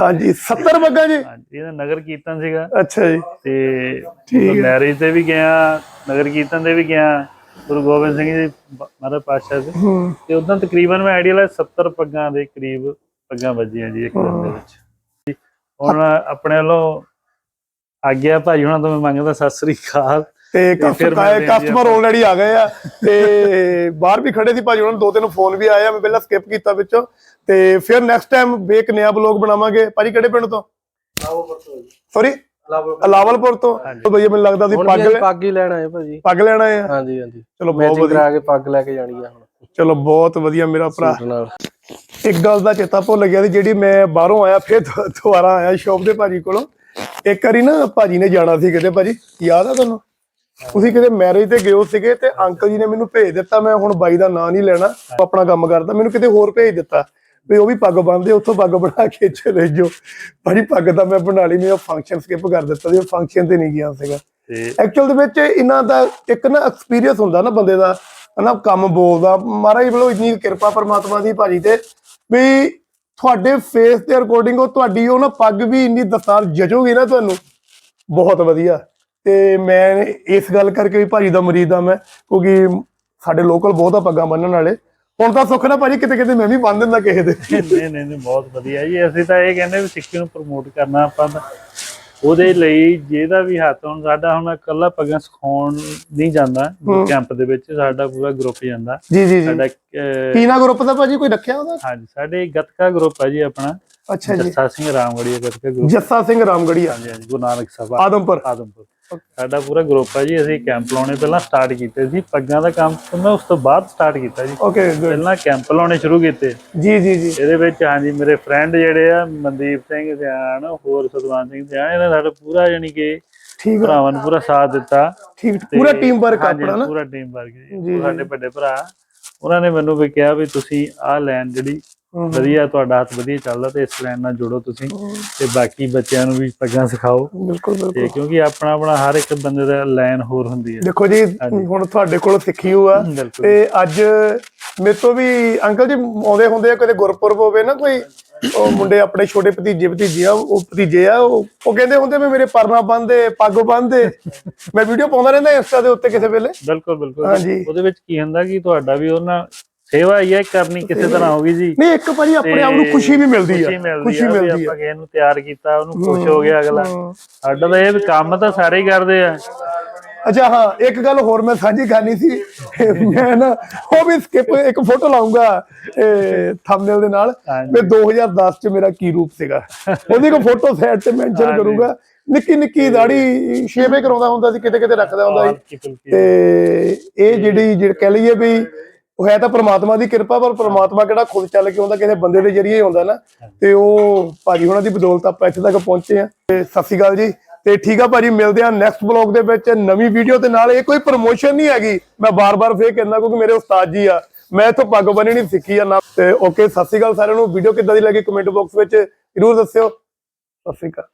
ਹਾਂਜੀ 70 ਬੱਗਾ ਜੀ। ਹਾਂਜੀ ਇਹਦਾ ਨਗਰ ਕੀਰਤਨ ਸੀਗਾ। ਅੱਛਾ ਜੀ। ਤੇ। ਮੈਰਿਜ ਤੇ ਵੀ ਗਿਆ ਨਗਰ ਕੀਰਤਨ ਤੇ ਵੀ ਗਿਆ ਗੁਰੂ ਗੋਬਿੰਦ ਸਿੰਘ ਜੀ ਮਹਾਰਾਜ ਪਾਤਸ਼ਾਹ ਦੇ। ਤੇ ਉਦੋਂ ਤਕਰੀਬਨ ਮੈਂ ਆਈਡੀਆ ਲਾ 70 ਪੱਗਾਂ ਦੇ ਕਰੀਬ ਪੱਗਾਂ ਵੱਜੀਆਂ ਜੀ ਇੱਕ ਦਿਨ ਦੇ ਵਿੱਚ। ਹੁਣ ਆਪਣੇ ਵੱਲੋਂ ਆਗਿਆ ਭਾਈ ਹੁਣਾਂ ਤੋਂ ਮੈਂ ਮੰਗਦਾ ਸਤਿ ਸ੍ਰੀ ਅਕਾਲ। ਤੇ ਹਾਂ ਕਸਟਮਰ। ਆਲਰੇਡੀ ਆ ਗਏ ਆ। ਤੇ ਬਾਹਰ ਵੀ ਖੜੇ ਸੀ ਭਾਜੀ ਉਹਨਾਂ ਨੂੰ ਦੋ ਤਿੰਨ ਫੋਨ ਵੀ ਆਏ ਆ ਮੈਂ ਪਹਿਲਾਂ ਸਕਿਪ ਕੀਤਾ ਵਿੱਚੋਂ। ਤੇ ਫਿਰ ਨੈਕਸਟ ਟਾਈਮ ਇੱਕ ਨਵਾਂ ਬਲੌਗ ਬਣਾਵਾਂਗੇ। ਭਾਜੀ ਕਿਹੜੇ ਪਿੰਡ ਤੋਂ? ਸੌਰੀ ਅਲਾਵਲਪੁਰ। ਤੋਂ? ਹਾਂਜੀ। ਭਈਆ ਮੈਨੂੰ ਲੱਗਦਾ ਸੀ ਪੱਗ ਹੀ ਲੈਣ ਆਏ ਭਾਜੀ। ਪੱਗ ਲੈਣਾ ਆ? ਹਾਂਜੀ ਹਾਂਜੀ। ਚਲੋ ਬਹੁਤ ਵਧੀਆ ਕਰਾ ਕੇ ਪੱਗ ਲੈ ਕੇ ਜਾਣੀ ਆ ਹੁਣ। ਚਲੋ ਬਹੁਤ ਵਧੀਆ ਮੇਰਾ ਭਰਾ। ਇੱਕ ਗੱਲ ਦਾ ਚੇਤਾ ਭੁੱਲ ਗਿਆ ਸੀ ਜਿਹੜੀ ਮੈਂ ਬਾਹਰੋਂ ਆਇਆ ਫਿਰ ਦੁਬਾਰਾ ਆਇਆ ਸ਼ੌਪ ਦੇ ਭਾਜੀ ਕੋਲੋਂ। ਇੱਕ ਵਾਰੀ ਨਾ ਭਾਜੀ ਨੇ ਜਾਣਾ ਸੀ ਕਿਤੇ ਭਾਜੀ ਯਾਦ ਆ ਤੁਹਾਨੂੰ? ਤੁਸੀਂ ਕਿਤੇ ਮੈਰਿਜ ਤੇ ਗਏ ਹੋ ਸੀਗੇ ਤੇ ਅੰਕਲ ਜੀ ਨੇ ਮੈਨੂੰ ਭੇਜ ਦਿੱਤਾ ਮੈਂ ਹੁਣ ਬਾਈ ਦਾ ਨਾਂ ਨਹੀਂ ਲੈਣਾ ਆਪਣਾ ਕੰਮ ਕਰਦਾ ਮੈਨੂੰ ਕਿਤੇ ਹੋਰ ਭੇਜ ਦਿੱਤਾ ਵੀ ਉਹ ਵੀ ਪੱਗ ਬੰਨਦੇ ਉੱਥੋਂ ਪੱਗ ਬਣਾ ਕੇ ਚਲੇ ਜਾਓ। ਭਾਜੀ ਪੱਗ ਤਾਂ ਮੈਂ ਬਣਾ ਲਈ ਮੈਂ ਉਹ ਫੰਕਸ਼ਨ ਸਕਿਪ ਕਰ ਦਿੱਤਾ ਸੀ ਉਹ ਫੰਕਸ਼ਨ ਤੇ ਨਹੀਂ ਗਿਆ ਸੀਗਾ। ਐਕਚੁਅਲ ਦੇ ਵਿੱਚ ਇਹਨਾਂ ਦਾ ਇੱਕ ਨਾ ਐਕਸਪੀਰੀਅੰਸ ਹੁੰਦਾ ਨਾ ਬੰਦੇ ਦਾ ਹਨਾ ਕੰਮ ਬੋਲਦਾ ਮਹਾਰਾਜ ਵੱਲੋਂ ਇੰਨੀ ਕਿਰਪਾ ਪਰਮਾਤਮਾ ਦੀ ਭਾਜੀ ਤੇ ਵੀ ਤੁਹਾਡੇ ਫੇਸ ਦੇ ਅਕੋਰਡਿੰਗ ਉਹ ਤੁਹਾਡੀ, ਉਹ ਨਾ ਪੱਗ ਵੀ ਇੰਨੀ ਦਸਤਾਰ ਜਚੋਗੀ ਨਾ ਤੁਹਾਨੂੰ। ਬਹੁਤ ਵਧੀਆ। ਤੇ ਮੈਂ ਇਸ ਗੱਲ ਕਰਕੇ ਵੀ ਭਾਜੀ ਦਾ ਮਰੀਦ ਆ ਮੈਂ, ਕਿਉਂਕਿ ਸਾਡੇ ਲੋਕਲ ਬਹੁਤ ਆ ਪੱਗਾਂ ਬੰਨਣ ਵਾਲੇ। ਹੁਣ ਤਾਂ ਸੁੱਖ ਨਾ ਭਾਜੀ ਕਿਤੇ ਕਿਤੇ ਮੈਂ ਵੀ ਬੰਨ ਦਿੰਦਾ ਕਿਸੇ ਦੇ। ਨਹੀਂ ਨਹੀਂ ਨਹੀਂ, ਬਹੁਤ ਵਧੀਆ ਜੀ। ਅਸੀਂ ਤਾਂ ਇਹ ਕਹਿੰਦੇ ਵੀ ਸਿੱਖੀ ਨੂੰ ਪ੍ਰਮੋਟ ਕਰਨਾ ਆਪਾਂ ਤਾਂ। ਉਹਦੇ ਲਈ ਜਿਹਦਾ ਵੀ ਹੱਥ ਹੁਣ ਸਾਡਾ ਹੁਣ ਇਕੱਲਾ ਪੱਗਾਂ ਸਿਖਾਉਣ ਨਹੀਂ ਜਾਂਦਾ ਕੈਂਪ ਦੇ ਵਿੱਚ ਸਾਡਾ ਪੂਰਾ ਗਰੁੱਪ ਜਾਂਦਾ। ਜੀ ਜੀ ਜੀ। ਸਾਡਾ ਕੀਨਾ ਗਰੁੱਪ ਦਾ ਭਾਜੀ ਕੋਈ ਰੱਖਿਆ ਉਹਦਾ? ਹਾਂਜੀ ਸਾਡੇ ਗੱਤਕਾ ਗਰੁੱਪ ਹੈ ਜੀ ਆਪਣਾ। ਅੱਛਾ ਜੀ। ਜੱਸਾ ਸਿੰਘ ਰਾਮਗੜੀਆ ਗੱਤਕਾ ਗਰੁੱਪ ਜੱਸਾ ਸਿੰਘ ਰਾਮਗੜੀਆ। ਹਾਂਜੀ ਹਾਂਜੀ ਗੁਰੂ ਨਾਨਕ ਸਭਾ। ਆਦਮਪੁਰ। ਆਦਮਪੁਰ। ਸਾਡਾ ਪੂਰਾ ਗਰੁੱਪ ਹੈ ਜੀ ਅਸੀਂ ਕੈਂਪ ਲਾਉਣੇ ਪਹਿਲਾਂ ਸਟਾਰਟ ਕੀਤੇ ਸੀ ਪੱਗਾਂ ਦਾ ਕੰਮ ਮੈਂ ਉਸ ਤੋਂ ਬਾਅਦ ਸਟਾਰਟ ਕੀਤਾ ਜੀ। ਓਕੇ ਪਹਿਲਾਂ ਕੈਂਪ ਲਾਉਣੇ ਸ਼ੁਰੂ ਕੀਤੇ। ਜੀ ਜੀ ਜੀ। ਇਹਦੇ ਵਿੱਚ ਹਾਂਜੀ ਮੇਰੇ ਫਰੈਂਡ ਜਿਹੜੇ ਆ ਮਨਦੀਪ ਸਿੰਘ ਧਿਆਨ ਹੋਰ ਸਤਵੰਤ ਸਿੰਘ ਧਿਆਨ ਇਹਨਾਂ ਸਾਡਾ ਪੂਰਾ ਯਾਨੀ ਕਿ ਠੀਕ ਭਰਾਵਾਂ ਨੇ ਪੂਰਾ ਸਾਥ ਦਿੱਤਾ। ਠੀਕ ਪੂਰਾ ਟੀਮ ਵਰਕ ਆਪਣਾ ਨਾ? ਪੂਰਾ ਟੀਮ ਵਰਕ ਜੀ। ਸਾਡੇ ਵੱਡੇ ਭਰਾ। ਉਹਨਾਂ ਨੇ ਮੈਨੂੰ ਵੀ ਕਿਹਾ ਵੀ ਤੁਸੀਂ ਆਹ ਲਾਈਨ ਜਿਹੜੀ। ਵਧੀਆ ਤੁਹਾਡਾ ਹੱਥ ਵਧੀਆ ਚੱਲਦਾ ਤੇ ਇਸ ਲਾਈਨ ਨਾਲ ਜੁੜੋ ਤੁਸੀਂ ਤੇ ਬਾਕੀ ਬੱਚਿਆਂ ਨੂੰ ਵੀ ਪੱਗਾਂ ਸਿਖਾਓ। ਬਿਲਕੁਲ ਬਿਲਕੁਲ। ਤੇ ਕਿਉਂਕਿ ਆਪਣਾ ਆਪਣਾ ਹਰ ਇੱਕ ਬੰਦੇ ਦਾ ਲਾਈਨ ਹੋਰ ਹੁੰਦੀ ਹੈ। ਦੇਖੋ ਜੀ ਹੁਣ ਤੁਹਾਡੇ ਕੋਲ ਸਿੱਖੀ ਹੋਆ ਤੇ ਅੱਜ ਮੇਰੇ ਤੋਂ ਵੀ ਅੰਕਲ ਜੀ ਆਉਂਦੇ ਹੁੰਦੇ ਆ ਕਦੇ ਗੁਰਪੁਰਬ ਹੋਵੇ ਨਾ ਕੋਈ ਉਹ ਮੁੰਡੇ ਆਪਣੇ ਛੋਟੇ ਭਤੀਜੇ ਭਤੀਜੇ ਆ ਉਹ ਭਤੀਜੇ ਆ ਉਹ ਕਹਿੰਦੇ ਹੁੰਦੇ ਵੀ ਮੇਰੇ ਪਰਨਾ ਬੰਨਦੇ ਪੱਗ ਬੰਨਦੇ ਮੈਂ ਵੀਡੀਓ ਪਾਉਂਦਾ ਰਹਿੰਦਾ ਇੰਸਟਾ ਦੇ ਉੱਤੇ ਕਿਸੇ ਵੇਲੇ। ਬਿਲਕੁਲ ਬਿਲਕੁਲ। ਹਾਂਜੀ। ਉਹਦੇ ਵਿੱਚ ਕੀ ਹੁੰਦਾ ਕਿ ਤੁਹਾਡਾ ਵੀ ਉਹਨਾਂ ਸੇਵਾ ਹੀ ਹੈ ਕਰਨੀ ਕਿਸੇ ਤਰ੍ਹਾਂ ਹੋਗੀ ਜੀ। ਨਹੀਂ ਇੱਕ ਭਾਜੀ ਆਪਣੇ ਆਪ ਨੂੰ ਖੁਸ਼ੀ ਵੀ ਮਿਲਦੀ ਆ ਖੁਸ਼ੀ ਮਿਲਦੀ ਆ ਆਪਾਂ ਕਿਸੇ ਨੂੰ ਤਿਆਰ ਕੀਤਾ ਉਹਨੂੰ ਖੁਸ਼ ਹੋ ਗਿਆ ਅਗਲਾ। ਸਾਡਾ ਤਾਂ ਇਹ ਕੰਮ ਤਾਂ ਸਾਰੇ ਹੀ ਕਰਦੇ ਆ। ਅੱਛਾ ਹਾਂ ਇੱਕ ਗੱਲ ਹੋਰ ਮੈਂ ਸਾਂਝੀ ਕਰਨੀ ਸੀ। ਮੈਂ ਨਾ ਉਹ ਵੀ ਸਕਿਪ ਇੱਕ ਫੋਟੋ ਲਾਉਂਗਾ ਥੰਬਨੇਲ ਦੇ ਨਾਲ। ਮੈਂ 2010 ਚ ਮੇਰਾ ਕੀ ਰੂਪ ਸੀਗਾ। ਉਹਦੀ ਕੋ ਫੋਟੋ ਸਾਈਡ ਤੇ ਮੈਂਸ਼ਨ। ਕਰੂੰਗਾ। ਨਿੱਕੀ ਨਿੱਕੀ ਦਾੜੀ ਸ਼ੇਵੇ ਕਰਾਉਂਦਾ ਹੁੰਦਾ ਸੀ ਕਿਤੇ ਕਿਤੇ ਰੱਖਦਾ ਹੁੰਦਾ ਸੀ। ਤੇ ਇਹ ਜਿਹੜੀ ਜਿਹੜੀ ਕਹਿ ਲਈਏ ਵੀ ਉਹ ਹੈ ਤਾਂ ਪ੍ਰਮਾਤਮਾ ਦੀ ਕਿਰਪਾ ਪਰ ਪ੍ਰਮਾਤਮਾ ਕਿਹੜਾ ਖੁਦ ਚੱਲ ਕੇ ਆਉਂਦਾ ਕਿਸੇ ਬੰਦੇ ਦੇ ਜਰੀਏ ਆਉਂਦਾ ਨਾ। ਤੇ ਉਹ ਭਾਜੀ ਉਹਨਾਂ ਦੀ ਬਦੌਲਤ ਆਪਾਂ ਇੱਥੇ ਤੱਕ ਪਹੁੰਚੇ ਆ ਤੇ ਸਤਿ ਸ਼੍ਰੀ ਅਕਾਲ ਜੀ। ਤੇ ਠੀਕ ਆ ਭਾਜੀ ਮਿਲਦੇ ਆ ਨੈਕਸਟ ਬਲੌਗ ਦੇ ਵਿੱਚ ਨਵੀਂ ਵੀਡੀਓ ਦੇ ਨਾਲ। ਇਹ ਕੋਈ ਪ੍ਰੋਮੋਸ਼ਨ ਨਹੀਂ ਹੈਗੀ। ਮੈਂ ਬਾਰ-ਬਾਰ ਫੇਰ ਕਹਿੰਦਾ ਕਿਉਂਕਿ ਮੇਰੇ ਉਸਤਾਦ ਜੀ ਆ। ਮੈਂ ਇੱਥੋਂ ਪੱਗ ਬੰਨਣੀ ਸਿੱਖੀ ਆ ਨਾ ਤੇ ਓਕੇ ਸਤਿ ਸ਼੍ਰੀ ਅਕਾਲ ਸਾਰਿਆਂ ਨੂੰ। ਵੀਡੀਓ ਕਿੱਦਾਂ ਦੀ ਲੱਗੀ ਕਮੈਂਟ ਬਾਕਸ ਵਿੱਚ ਜਰੂਰ ਦੱਸਿਓ। ਸਤਿ ਸ਼੍ਰੀ ਅਕਾਲ।